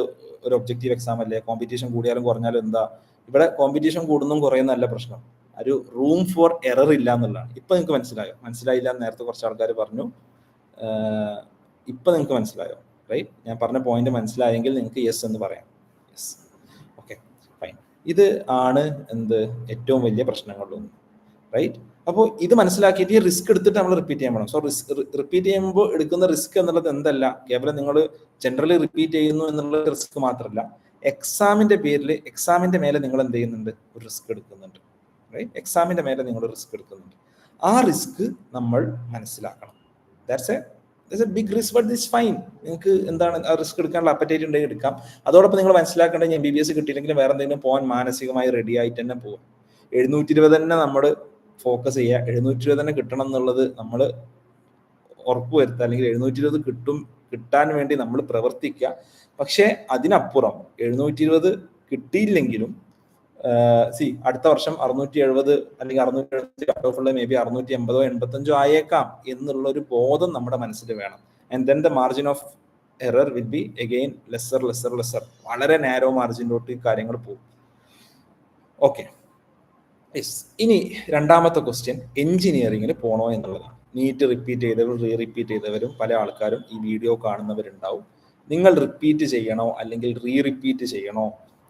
ഒരു ഒബ്ജക്റ്റീവ് എക്സാം അല്ലേ? കോമ്പറ്റീഷൻ കൂടിയാലും കുറഞ്ഞാലും എന്താ? ഇവിടെ കോമ്പറ്റീഷൻ കൂടുന്നതും കുറയുന്നതല്ല പ്രശ്നം. ഒരു റൂം ഫോർ എറർ ഇല്ല എന്നുള്ളതാണ്. ഇപ്പൊ നിങ്ങൾക്ക് മനസ്സിലായോ? മനസ്സിലായില്ല നേരത്തെ കുറച്ച് ആൾക്കാർ പറഞ്ഞു. ഇപ്പൊ നിങ്ങൾക്ക് മനസ്സിലായോ? റൈറ്റ് ഞാൻ പറഞ്ഞ പോയിന്റ് മനസ്സിലായെങ്കിൽ നിങ്ങൾക്ക് യെസ് എന്ന് പറയാം. യെസ് ഓക്കെ ഫൈൻ ഇത് ആണ് എന്ത്? ഏറ്റവും വലിയ പ്രശ്നങ്ങളിലൊന്ന് റൈറ്റ് അപ്പോൾ ഇത് മനസ്സിലാക്കിയിട്ട് ഈ റിസ്ക് എടുത്തിട്ട് നമ്മൾ റിപ്പീറ്റ് ചെയ്യാൻ വേണം സോ റിസ്ക് റിപ്പീറ്റ് ചെയ്യുമ്പോൾ എടുക്കുന്ന റിസ്ക് എന്നുള്ളത് എന്തല്ല? കേവലം നിങ്ങൾ ജനറലി റിപ്പീറ്റ് ചെയ്യുന്നു എന്നുള്ള റിസ്ക് മാത്രമല്ല എക്സാമിന്റെ പേരിൽ എക്സാമിന്റെ മേലെ നിങ്ങൾ എന്ത് ചെയ്യുന്നുണ്ട്? ഒരു റിസ്ക് എടുക്കുന്നുണ്ട്. റൈറ്റ് എക്സാമിന്റെ മേലെ നിങ്ങൾ റിസ്ക് എടുക്കുന്നുണ്ട്. ആ റിസ്ക് നമ്മൾ മനസ്സിലാക്കണം. That's a a big risk but this fine നിങ്ങൾക്ക് എന്താണ് റിസ്ക് എടുക്കാനുള്ള അപ്പറ്റേറ്റ് ഉണ്ടെങ്കിൽ എടുക്കാം. അതോടൊപ്പം നിങ്ങൾ മനസ്സിലാക്കേണ്ടത് എം ബി ബി എസ് കിട്ടിയില്ലെങ്കിൽ വേറെ എന്തെങ്കിലും പോകാൻ മാനസികമായി റെഡി ആയിട്ട് തന്നെ പോകും എഴുന്നൂറ്റി ഇരുപത് തന്നെ നമ്മൾ ഫോക്കസ് ചെയ്യുക. എഴുന്നൂറ്റി ഇരുപത് തന്നെ കിട്ടണം എന്നുള്ളത് നമ്മൾ ഉറപ്പുവരുത്തുക അല്ലെങ്കിൽ എഴുന്നൂറ്റി ഇരുപത് കിട്ടും കിട്ടാൻ വേണ്ടി നമ്മൾ പ്രവർത്തിക്കുക. പക്ഷേ അതിനപ്പുറം എഴുന്നൂറ്റി ഇരുപത് കിട്ടിയില്ലെങ്കിലും സി അടുത്ത വർഷം അറുന്നൂറ്റി എഴുപത് അല്ലെങ്കിൽ അറുന്നൂറ്റി എഴുപത്തി കട്ട് ഓഫുള്ള മേ ബി അറുന്നൂറ്റി എൺപതോ എൺപത്തഞ്ചോ ആയേക്കാം എന്നുള്ള ഒരു ബോധം നമ്മുടെ മനസ്സിൽ വേണം. And then the margin of error will be again lesser lesser lesser വളരെ നാരോ മാർജിനിലോട്ട് ഈ കാര്യങ്ങൾ പോകും. ഓക്കെ ഇനി രണ്ടാമത്തെ ക്വസ്റ്റ്യൻ എഞ്ചിനീയറിംഗിൽ പോണോ എന്നുള്ളതാണ്. നീറ്റ് റിപ്പീറ്റ് ചെയ്തവരും റീ റിപ്പീറ്റ് ചെയ്തവരും പല ആൾക്കാരും ഈ വീഡിയോ കാണുന്നവരുണ്ടാവും. നിങ്ങൾ റിപ്പീറ്റ് ചെയ്യണോ അല്ലെങ്കിൽ റീ റിപ്പീറ്റ് ചെയ്യണോ?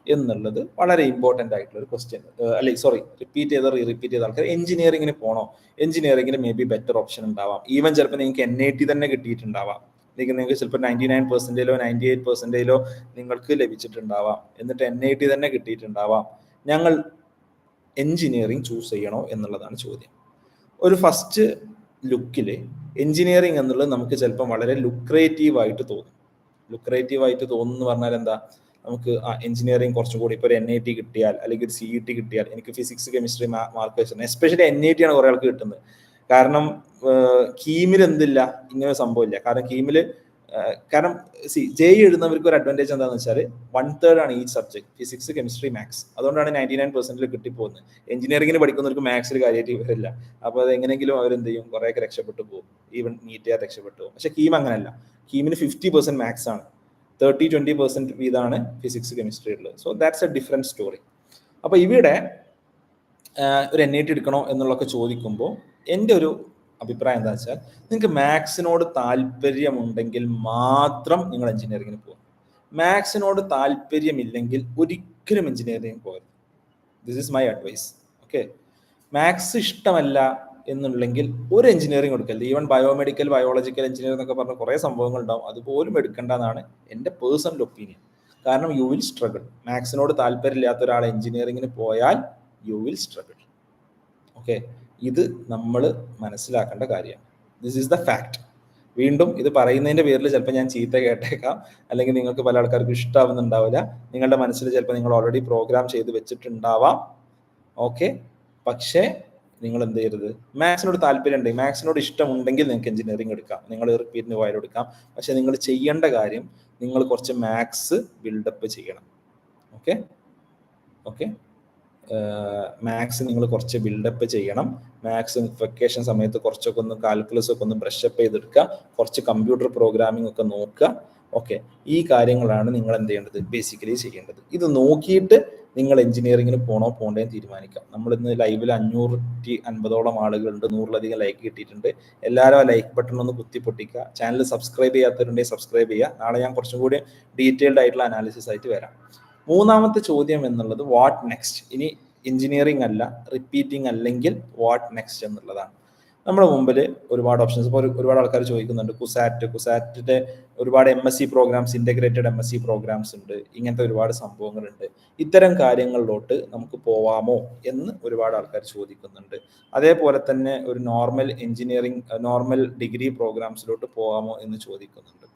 എന്നുള്ളത് വളരെ ഇമ്പോർട്ടന്റ് ആയിട്ടുള്ള ഒരു ക്വസ്റ്റ്യൻ അല്ലെ സോറി റിപ്പീറ്റ് ചെയ്ത റിപ്പീറ്റ് ചെയ്ത ആൾക്കാർ എഞ്ചിനീയറിംഗിന് പോകണോ എഞ്ചിനീയറിംഗിന് മേ ബി ബെറ്റർ ഓപ്ഷൻ ഉണ്ടാവാം. ഈവൻ ചിലപ്പോൾ നിങ്ങൾക്ക് എൻ ഐ ടി തന്നെ കിട്ടിയിട്ടുണ്ടാവാം. നിങ്ങൾക്ക് നിങ്ങൾക്ക് ചിലപ്പോൾ നയന്റി നയൻ പെർസെന്റേലോ നയന്റി എയ്റ്റ് പെർസെന്റേലോ നിങ്ങൾക്ക് ലഭിച്ചിട്ടുണ്ടാവാം. എന്നിട്ട് എൻ ഐ ടി തന്നെ കിട്ടിയിട്ടുണ്ടാവാം. ഞങ്ങൾ എഞ്ചിനീയറിങ് ചൂസ് ചെയ്യണോ എന്നുള്ളതാണ് ചോദ്യം. ഒരു ഫസ്റ്റ് ലുക്കിൽ എഞ്ചിനീയറിങ് എന്നുള്ളത് നമുക്ക് ചിലപ്പം വളരെ ലുക്രേറ്റീവ് ആയിട്ട് തോന്നും. ലുക്രേറ്റീവ് ആയിട്ട് തോന്നുന്നു പറഞ്ഞാൽ എന്താ? നമുക്ക് എഞ്ചിനീയറിംഗ് കുറച്ചും കൂടി. ഇപ്പോൾ ഒരു എൻ ഐ ടി കിട്ടിയാൽ അല്ലെങ്കിൽ ഒരു സി ഇ ടി കിട്ടിയാൽ എനിക്ക് ഫിസിക്സ് കെമിസ്ട്രി മാർക്ക് വെച്ചിട്ടുണ്ട്. എസ്പെഷ്യലി എൻ ഐ ടി ആണ് കുറേ ആൾക്ക് കിട്ടുന്നത്. കാരണം കീമിൽ എന്തില്ല? ഇങ്ങനെ സംഭവമില്ല കാരണം കീമിൽ കാരണം സി ജെ എഴുതുന്നവർക്ക് ഒരു അഡ്വാന്റേജ് എന്താണെന്ന് വെച്ചാൽ വൺ തേർഡ് ആണ് ഈ സബ്ജക്ട് ഫിസിക്സ് കെമിസ്ട്രി മാത്സ് അതുകൊണ്ടാണ് നയന്റി നയൻ പെർസെന്റിൽ കിട്ടിപ്പോകുന്നത്. എഞ്ചിനീയറിംഗിന് പഠിക്കുന്നവർക്ക് മാത്സിൽ കാര്യമായിട്ട് വരില്ല അപ്പോൾ അത് എങ്ങനെയെങ്കിലും അവരെന്ത് ചെയ്യും കുറേയൊക്കെ രക്ഷപ്പെട്ടു പോകും. ഈവൻ നീറ്റ് രക്ഷപ്പെട്ടു പോകും. പക്ഷേ കീം അങ്ങനെയല്ല കീമിന് ഫിഫ്റ്റി പെർസെന്റ് മാത്സ് ആണ്. തേർട്ടി ട്വന്റി പെർസെന്റ് വീതമാണ് ഫിസിക്സ് കെമിസ്ട്രി ഉള്ളത്. So that's a different story അപ്പോൾ ഇവിടെ ഒരു എൻ ഐ ടി എടുക്കണോ എന്നുള്ളൊക്കെ ചോദിക്കുമ്പോൾ എന്റെ ഒരു അഭിപ്രായം എന്താ വെച്ചാൽ നിങ്ങൾക്ക് മാത്സിനോട് താല്പര്യമുണ്ടെങ്കിൽ മാത്രം നിങ്ങൾ എഞ്ചിനീയറിങ്ങിന് പോകും മാത്സിനോട് താല്പര്യമില്ലെങ്കിൽ ഒരിക്കലും എഞ്ചിനീയറിംഗ് പോകരുത്. This is my advice okay maths ഇഷ്ടമല്ല എന്നുണ്ടെങ്കിൽ ഒരു എഞ്ചിനീയറിംഗ് എടുക്കരുത്. ഈവൻ ബയോമെഡിക്കൽ ബയോളജിക്കൽ എഞ്ചിനീയർ എന്നൊക്കെ പറഞ്ഞ കുറേ സംഭവങ്ങൾ ഉണ്ടാവും. അതുപോലും എടുക്കേണ്ടതാണ് എന്റെ പേഴ്സണൽ ഒപ്പീനിയൻ കാരണം യു വിൽ സ്ട്രഗിൾ മാത്സിനോട് താല്പര്യമില്ലാത്ത ഒരാൾ എഞ്ചിനീയറിംഗിന് പോയാൽ യു വിൽ സ്ട്രഗിൾ ഓക്കെ ഇത് നമ്മൾ മനസ്സിലാക്കേണ്ട കാര്യമാണ്. ദിസ് ഈസ് ദ ഫാക്ട് വീണ്ടും ഇത് പറയുന്നതിന്റെ പേരിൽ ചിലപ്പോൾ ഞാൻ ചീത്ത കേട്ടേക്കാം. അല്ലെങ്കിൽ നിങ്ങൾക്ക് പല ആൾക്കാർക്കും ഇഷ്ടമാവുന്നുണ്ടാവില്ല നിങ്ങളുടെ മനസ്സിൽ ചിലപ്പോൾ നിങ്ങൾ ഓൾറെഡി പ്രോഗ്രാം ചെയ്ത് വെച്ചിട്ടുണ്ടാവാം. ഓക്കെ പക്ഷേ നിങ്ങൾ എന്ത് ചെയ്യരുത്? മാത്സിനോട് താല്പര്യം ഉണ്ടെങ്കിൽ മാത്സിനോട് ഇഷ്ടമുണ്ടെങ്കിൽ നിങ്ങൾക്ക് എഞ്ചിനീയറിംഗ് എടുക്കാം. നിങ്ങൾ റിപ്പീറ്റിന് പോയാലും എടുക്കാം. പക്ഷെ നിങ്ങൾ ചെയ്യേണ്ട കാര്യം നിങ്ങൾ കുറച്ച് മാത്സ് ബിൽഡപ്പ് ചെയ്യണം. ഓക്കെ ഓക്കെ മാത്സ് നിങ്ങൾ കുറച്ച് ബിൽഡപ്പ് ചെയ്യണം. മാത്സ് വെക്കേഷൻ സമയത്ത് കുറച്ചൊക്കെ ഒന്ന് കാൽക്കുലസ് ഒക്കെ ഒന്ന് ബ്രഷപ്പ് ചെയ്തെടുക്കുക. കുറച്ച് കമ്പ്യൂട്ടർ പ്രോഗ്രാമിംഗ് ഒക്കെ നോക്കുക. ഓക്കെ. ഈ കാര്യങ്ങളാണ് നിങ്ങൾ എന്ത് ചെയ്യേണ്ടത്? ബേസിക്കലി ചെയ്യേണ്ടത്. ഇത് നോക്കിയിട്ട് നിങ്ങൾ എഞ്ചിനീയറിംഗിന് പോണോ പോകേണ്ടതെന്ന് തീരുമാനിക്കാം. നമ്മൾ ഇന്ന് ലൈവിൽ അഞ്ഞൂറ്റി അൻപതോളം ആളുകളുണ്ട് നൂറിലധികം ലൈക്ക് കിട്ടിയിട്ടുണ്ട്. എല്ലാവരും ആ ലൈക്ക് ബട്ടൺ ഒന്ന് കുത്തി പൊട്ടിക്കുക. ചാനൽ സബ്സ്ക്രൈബ് ചെയ്യാത്തവരുണ്ടെങ്കിൽ സബ്സ്ക്രൈബ് ചെയ്യുക. നാളെ ഞാൻ കുറച്ചും കൂടി ഡീറ്റെയിൽഡ് ആയിട്ടുള്ള അനാലിസിസ് ആയിട്ട് വരാം. മൂന്നാമത്തെ ചോദ്യം എന്നുള്ളത് വാട്ട് നെക്സ്റ്റ് ഇനി എഞ്ചിനീയറിംഗ് അല്ല റിപ്പീറ്റിംഗ് അല്ലെങ്കിൽ വാട്ട് നെക്സ്റ്റ് എന്നുള്ളതാണ്. നമ്മുടെ മുമ്പിൽ ഒരുപാട് ഓപ്ഷൻസ് ഇപ്പോൾ ഒരുപാട് ആൾക്കാർ ചോദിക്കുന്നുണ്ട് കുസാറ്റ്. കുസാറ്റിന്റെ ഒരുപാട് M S C programs integrated M S C programs ഉണ്ട്. ഇങ്ങനത്തെ ഒരുപാട് സംഭവങ്ങളുണ്ട്. ഇത്തരം കാര്യങ്ങളിലോട്ട് നമുക്ക് പോവാമോ എന്ന് ഒരുപാട് ആൾക്കാർ ചോദിക്കുന്നുണ്ട്. അതേപോലെ തന്നെ ഒരു നോർമൽ എഞ്ചിനീയറിംഗ് നോർമൽ ഡിഗ്രി പ്രോഗ്രാംസിലോട്ട് പോവാമോ എന്ന് ചോദിക്കുന്നുണ്ട്.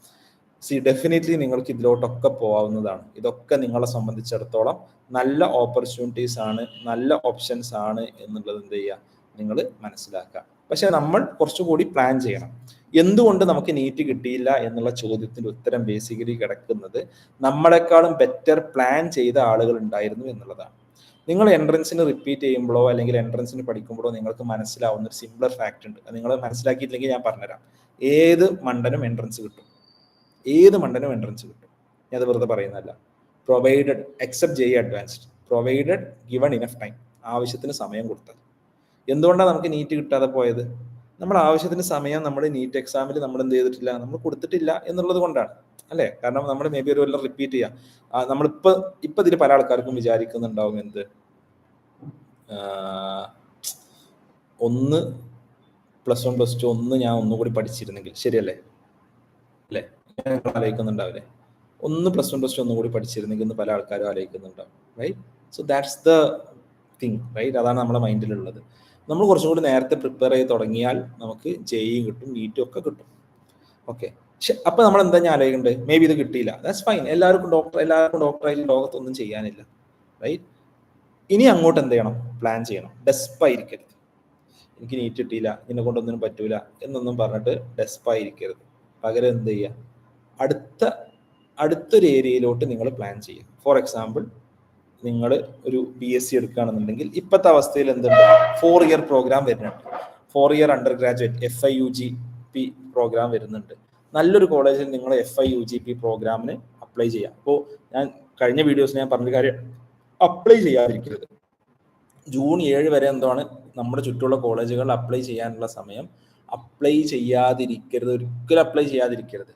സി ഡെഫിനറ്റ്ലി നിങ്ങൾക്ക് ഇതിലോട്ടൊക്കെ പോകാവുന്നതാണ് ഇതൊക്കെ നിങ്ങളെ സംബന്ധിച്ചിടത്തോളം നല്ല ഓപ്പർച്യൂണിറ്റീസ് ആണ് നല്ല ഓപ്ഷൻസ് ആണ് എന്നുള്ളത് എന്ത് ചെയ്യുക നിങ്ങൾ മനസ്സിലാക്കുക. പക്ഷെ നമ്മൾ കുറച്ചുകൂടി പ്ലാൻ ചെയ്യണം. എന്തുകൊണ്ട് നമുക്ക് നീറ്റ് കിട്ടിയില്ല എന്നുള്ള ചോദ്യത്തിന്റെ ഉത്തരം ബേസിക്കലി കിടക്കുന്നത് നമ്മളെക്കാളും ബെറ്റർ പ്ലാൻ ചെയ്ത ആളുകൾ ഉണ്ടായിരുന്നു എന്നുള്ളതാണ്. നിങ്ങൾ എൻട്രൻസിന് റിപ്പീറ്റ് ചെയ്യുമ്പോഴോ അല്ലെങ്കിൽ എൻട്രൻസിന് പഠിക്കുമ്പോഴോ നിങ്ങൾക്ക് മനസ്സിലാവുന്ന ഒരു സിംപ്ലർ ഫാക്റ്റ് ഉണ്ട്. നിങ്ങൾ മനസ്സിലാക്കിയിട്ടില്ലെങ്കിൽ ഞാൻ പറഞ്ഞുതരാം. ഏത് മണ്ടനും എൻട്രൻസ് കിട്ടും? ഏത് മണ്ടനും എൻട്രൻസ് കിട്ടും? ഞാൻ അത് വെറുതെ പറയുന്നതല്ല. Provided except J advanced provided given enough time ആവശ്യത്തിന് സമയം കൊടുത്തത് എന്തുകൊണ്ടാണ് നമുക്ക് നീറ്റ് കിട്ടാതെ പോയത്? നമ്മൾ ആവശ്യത്തിന് സമയം നമ്മൾ നീറ്റ് എക്സാമിൽ നമ്മൾ എന്ത് ചെയ്തിട്ടില്ല നമ്മൾ കൊടുത്തിട്ടില്ല എന്നുള്ളത് കൊണ്ടാണ്. അല്ലേ? കാരണം നമ്മൾ മേ ബി ഒരു വല്ല റിപ്പീറ്റ് ചെയ്യാം. നമ്മളിപ്പോ ഇപ്പൊ ഇതിൽ പല ആൾക്കാർക്കും വിചാരിക്കുന്നുണ്ടാവും എന്ത്? ഒന്ന് പ്ലസ് വൺ പ്ലസ് ടു ഒന്ന് ഞാൻ ഒന്നുകൂടി പഠിച്ചിരുന്നെങ്കിൽ. ശരിയല്ലേ? അല്ലേ? ആലോചിക്കുന്നുണ്ടാവില്ലേ? ഒന്ന് പ്ലസ് വൺ പ്ലസ് ടു ഒന്നും കൂടി പഠിച്ചിരുന്നെങ്കിൽ എന്ന് പല ആൾക്കാരും ആലോചിക്കുന്നുണ്ടാവും. Right so that's the thing right അതാണ് നമ്മുടെ മൈൻഡിലുള്ളത് നമ്മൾ കുറച്ചും കൂടി നേരത്തെ പ്രിപ്പയർ ചെയ്ത് തുടങ്ങിയാൽ നമുക്ക് ജെയും കിട്ടും നീറ്റും ഒക്കെ കിട്ടും. ഓക്കെ പക്ഷെ നമ്മൾ എന്താ ഞാൻ ആലോചിക്കേണ്ടത്? മേ ബി ഇത് കിട്ടിയില്ല. ദാറ്റ്സ് ഫൈൻ എല്ലാവർക്കും ഡോക്ടർ എല്ലാവർക്കും ഡോക്ടറായാലും ലോകത്തൊന്നും ചെയ്യാനില്ല. റൈറ്റ് ഇനി അങ്ങോട്ട് എന്ത് ചെയ്യണം? പ്ലാൻ ചെയ്യണം. ഡെസ്പായിരിക്കരുത് എനിക്ക് നീറ്റ് കിട്ടിയില്ല. എന്നെ കൊണ്ടൊന്നിനും പറ്റൂല എന്നൊന്നും പറഞ്ഞിട്ട് ഡെസ്പായിരിക്കരുത് പകരം എന്ത് ചെയ്യുക? അടുത്ത അടുത്തൊരു ഏരിയയിലോട്ട് നിങ്ങൾ പ്ലാൻ ചെയ്യുക. ഫോർ എക്സാമ്പിൾ നിങ്ങൾ ഒരു ബി എസ് സി എടുക്കുകയാണെന്നുണ്ടെങ്കിൽ ഇപ്പോഴത്തെ അവസ്ഥയിൽ എന്തുണ്ട്? ഫോർ ഇയർ പ്രോഗ്രാം വരുന്നുണ്ട്. Four year under graduate F I U G P program വരുന്നുണ്ട്. നല്ലൊരു കോളേജിൽ നിങ്ങൾ F I U G P പ്രോഗ്രാമിന് അപ്ലൈ ചെയ്യാം അപ്പോൾ ഞാൻ കഴിഞ്ഞ വീഡിയോസിൽ ഞാൻ പറഞ്ഞ കാര്യം അപ്ലൈ ചെയ്യാതിരിക്കരുത്. ജൂൺ ഏഴ് വരെ എന്താണ് നമ്മുടെ ചുറ്റുമുള്ള കോളേജുകളിൽ അപ്ലൈ ചെയ്യാനുള്ള സമയം അപ്ലൈ ചെയ്യാതിരിക്കരുത്. ഒരിക്കലും അപ്ലൈ ചെയ്യാതിരിക്കരുത്.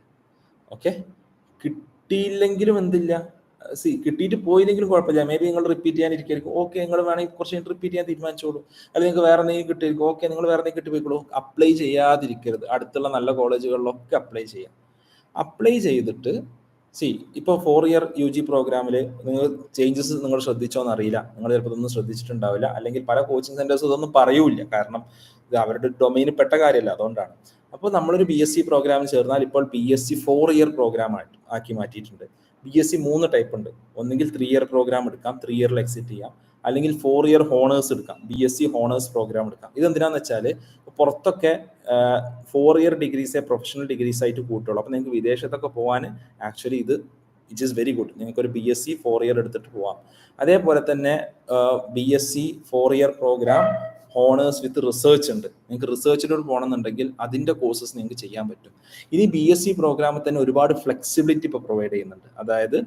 ഓക്കെ കിട്ടിയില്ലെങ്കിലും എന്തില്ല? സി കിട്ടിയിട്ട് പോയില്ലെങ്കിലും കുഴപ്പമില്ല. മേ ബി നിങ്ങൾ റിപ്പീറ്റ് ചെയ്യാനിരിക്കും ഓക്കെ നിങ്ങൾ വേണമെങ്കിൽ കുറച്ച് കഴിഞ്ഞ് റിപ്പീറ്റ് ചെയ്യാൻ തീരുമാനിച്ചോളൂ. അല്ലെങ്കിൽ നിങ്ങൾക്ക് വേറെ എന്തെങ്കിലും കിട്ടിയിരിക്കും. ഓക്കെ നിങ്ങൾ വേറെ എന്തെങ്കിലും കിട്ടിപ്പോയിക്കോളൂ. അപ്ലൈ ചെയ്യാതിരിക്കരുത്. അടുത്തുള്ള നല്ല കോളേജുകളിലൊക്കെ അപ്ലൈ ചെയ്യാം. അപ്ലൈ ചെയ്തിട്ട് സി ഇപ്പോൾ ഫോർ ഇയർ യു ജി പ്രോഗ്രാമിൽ നിങ്ങൾ ചേഞ്ചസ് നിങ്ങൾ ശ്രദ്ധിച്ചോന്ന് അറിയില്ല നിങ്ങൾ ചിലപ്പോൾ ഇതൊന്നും ശ്രദ്ധിച്ചിട്ടുണ്ടാവില്ല. അല്ലെങ്കിൽ പല കോച്ചിങ് സെന്റേഴ്സ് ഇതൊന്നും പറയൂല കാരണം ഇത് അവരുടെ ഡൊമൈനിൽ പെട്ട കാര്യമല്ല. അതുകൊണ്ടാണ്. അപ്പോൾ നമ്മളൊരു ബി എസ് സി പ്രോഗ്രാമിൽ ചേർന്നാൽ ഇപ്പോൾ B S C four year program ആക്കി മാറ്റിയിട്ടുണ്ട്. ബി എസ് സി മൂന്ന് ടൈപ്പ് ഉണ്ട്. ഒന്നുകിൽ ത്രീ ഇയർ പ്രോഗ്രാം എടുക്കാം ത്രീ ഇയറിൽ എക്സിറ്റ് ചെയ്യാം. അല്ലെങ്കിൽ ഫോർ ഇയർ ഹോണേഴ്സ് എടുക്കാം B S C honours program എടുക്കാം. ഇതെന്തിനാന്ന് വെച്ചാൽ പുറത്തൊക്കെ ഫോർ ഇയർ ഡിഗ്രീസെ പ്രൊഫഷണൽ ഡിഗ്രീസ് ആയിട്ട് കൂട്ടുള്ളൂ. അപ്പോൾ നിങ്ങൾക്ക് വിദേശത്തൊക്കെ പോകാൻ ആക്ച്വലി ഇത് ഇറ്റ് ഈസ് വെരി ഗുഡ് നിങ്ങൾക്ക് ഒരു B S C four year എടുത്തിട്ട് പോവാം. അതേപോലെ തന്നെ B S C four year program honours with research ഉണ്ട്. നിങ്ങൾക്ക് റിസർച്ചിലോട്ട് പോകണമെന്നുണ്ടെങ്കിൽ അതിന്റെ കോഴ്സസ് നിങ്ങൾക്ക് ചെയ്യാൻ പറ്റും. ഇനി ബി എസ് സി പ്രോഗ്രാമിൽ തന്നെ ഒരുപാട് ഫ്ലെക്സിബിലിറ്റി ഇപ്പോൾ പ്രൊവൈഡ് ചെയ്യുന്നുണ്ട്. അതായത്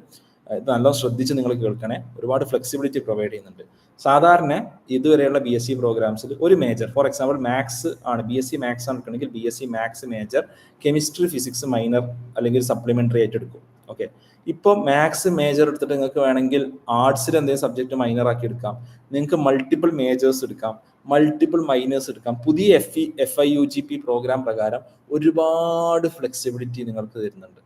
ഇത് നല്ല ശ്രദ്ധിച്ച് നിങ്ങൾ കേൾക്കണേ. ഒരുപാട് ഫ്ലെക്സിബിലിറ്റി പ്രൊവൈഡ് ചെയ്യുന്നുണ്ട്. സാധാരണ ഇതുവരെയുള്ള ബി എസ് സി പ്രോഗ്രാംസിൽ ഒരു മേജർ ഫോർ എക്സാമ്പിൾ മാത്സ് ആണ്. ബി എസ് സി മാത്സ് ആണ് എടുക്കണമെങ്കിൽ B S C maths major chemistry physics minor അല്ലെങ്കിൽ സപ്ലിമെന്ററി ആയിട്ട് എടുക്കും. ഓക്കെ ഇപ്പോൾ മാത്സ് മേജർ എടുത്തിട്ട് നിങ്ങൾക്ക് വേണമെങ്കിൽ ആർട്സിൽ എന്തെങ്കിലും സബ്ജക്ട് മൈനർ ആക്കി എടുക്കാം. നിങ്ങൾക്ക് മൾട്ടിപ്പിൾ മേജേഴ്സ് എടുക്കാം. മൾട്ടിപ്പിൾ മൈനേഴ്സ് എടുക്കാം. പുതിയ F E F I U G P program പ്രകാരം ഒരുപാട് ഫ്ലെക്സിബിലിറ്റി നിങ്ങൾക്ക് തരുന്നുണ്ട്.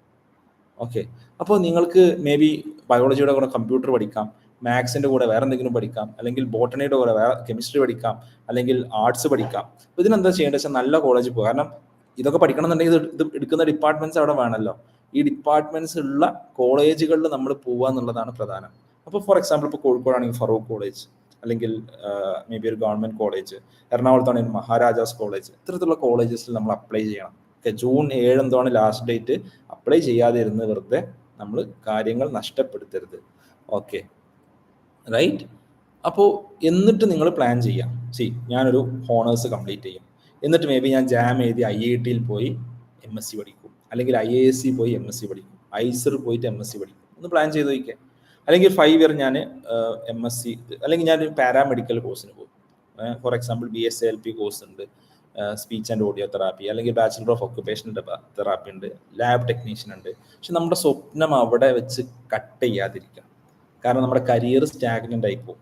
ഓക്കെ അപ്പോൾ നിങ്ങൾക്ക് മേ ബി ബയോളജിയുടെ കൂടെ കമ്പ്യൂട്ടർ പഠിക്കാം. മാത്സിന്റെ കൂടെ വേറെ എന്തെങ്കിലും പഠിക്കാം. അല്ലെങ്കിൽ ബോട്ടണിയുടെ കൂടെ വേറെ കെമിസ്ട്രി പഠിക്കാം. അല്ലെങ്കിൽ ആർട്സ് പഠിക്കാം. ഇതിനെന്താ ചെയ്യേണ്ടത് വെച്ചാൽ നല്ല കോളേജിൽ പോകും. കാരണം ഇതൊക്കെ പഠിക്കണം എന്നുണ്ടെങ്കിൽ ഇത് എടുക്കുന്ന ഡിപ്പാർട്ട്മെന്റ്സ് അവിടെ വേണമല്ലോ. ഈ ഡിപ്പാർട്ട്മെന്റ്സ് ഉള്ള കോളേജുകളിൽ നമ്മൾ പോവുക എന്നുള്ളതാണ് പ്രധാനം. അപ്പോൾ ഫോർ എക്സാമ്പിൾ ഇപ്പോൾ കോഴിക്കോടാണെങ്കിൽ ഫറൂഖ് കോളേജ് അല്ലെങ്കിൽ മേ ബി ഒരു ഗവൺമെന്റ് കോളേജ് എറണാകുളത്താണെങ്കിൽ മഹാരാജാസ് കോളേജ് ഇത്തരത്തിലുള്ള കോളേജസിൽ നമ്മൾ അപ്ലൈ ചെയ്യണം. ഓക്കെ ജൂൺ ഏഴ് എന്താണ് ലാസ്റ്റ് ഡേറ്റ് അപ്ലൈ ചെയ്യാതെ ഇരുന്ന് വെറുതെ നമ്മൾ കാര്യങ്ങൾ നഷ്ടപ്പെടുത്തരുത്. ഓക്കെ റൈറ്റ് അപ്പോൾ എന്നിട്ട് നിങ്ങൾ പ്ലാൻ ചെയ്യാം. സി ഞാനൊരു ഹോണേഴ്സ് കംപ്ലീറ്റ് ചെയ്യും. എന്നിട്ട് മേ ബി ഞാൻ ജാം എഴുതി ഐ ഐ ടിയിൽ പോയി എം എസ് സി പഠിക്കും. അല്ലെങ്കിൽ ഐ എ എസ് സി പോയി എം എസ് സി പഠിക്കും. ഐസർ പോയിട്ട് എം എസ് സി പഠിക്കും. ഒന്ന് പ്ലാൻ ചെയ്ത് നോക്കിയാൽ അല്ലെങ്കിൽ ഫൈവ് ഇയർ ഞാൻ എം എസ് സി അല്ലെങ്കിൽ ഞാൻ പാരാമെഡിക്കൽ കോഴ്സിന് പോകും for example B S L P course ഉണ്ട്. സ്പീച്ച് ആൻഡ് ഓഡിയോ തെറാപ്പി അല്ലെങ്കിൽ ബാച്ചിലർ ഓഫ് ഒക്യുപേഷണൽ തെറാപ്പി ഉണ്ട്. ലാബ് ടെക്നീഷ്യൻ ഉണ്ട്. പക്ഷെ നമ്മുടെ സ്വപ്നം അവിടെ വെച്ച് കട്ട് ചെയ്യാതിരിക്കുക കാരണം നമ്മുടെ കരിയർ സ്റ്റാഗ്നന്റ് ആയി പോകും.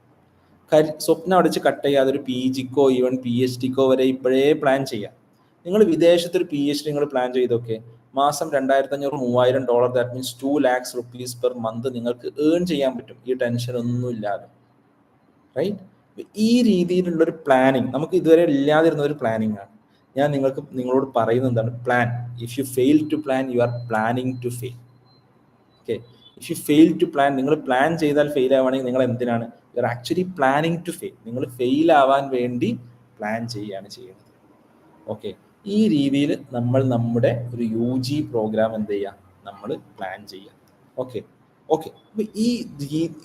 കരി സ്വപ്നം അടിച്ച് കട്ട് ചെയ്യാതെ ഒരു പി ജിക്കോ ഈവൻ പി എച്ച് ഡിക്കോ വരെ ഇപ്പോഴേ പ്ലാൻ ചെയ്യാം. നിങ്ങൾ വിദേശത്തൊരു പി എച്ച് ഡി നിങ്ങൾ പ്ലാൻ ചെയ്തൊക്കെ മാസം രണ്ടായിരത്തി അഞ്ഞൂറ് മൂവായിരം dollar that means two lakhs rupees per month നിങ്ങൾക്ക് ഏൺ ചെയ്യാൻ പറ്റും. ഈ ടെൻഷൻ ഒന്നും ഇല്ലാതെ. റൈറ്റ് ഈ രീതിയിലുള്ള ഒരു പ്ലാനിങ് നമുക്ക് ഇതുവരെ ഇല്ലാതിരുന്ന ഒരു പ്ലാനിങ് ആണ്. ഞാൻ നിങ്ങൾക്ക് നിങ്ങളോട് പറയുന്നത് എന്താണ്? Plan if you fail to plan you are planning to fail okay if you fail to plan നിങ്ങൾ പ്ലാൻ ചെയ്താൽ ഫെയിൽ ആവുകയാണെങ്കിൽ നിങ്ങൾ എന്തിനാണ്? You are actually planning to fail നിങ്ങൾ ഫെയിൽ ആവാൻ വേണ്ടി പ്ലാൻ ചെയ്യുകയാണ് ചെയ്യുന്നത് ഓക്കെ ഈ രീതിയിൽ നമ്മൾ നമ്മുടെ ഒരു യു ജി പ്രോഗ്രാം എന്ത് ചെയ്യുക നമ്മൾ പ്ലാൻ ചെയ്യുക ഓക്കെ ഓക്കെ അപ്പൊ ഈ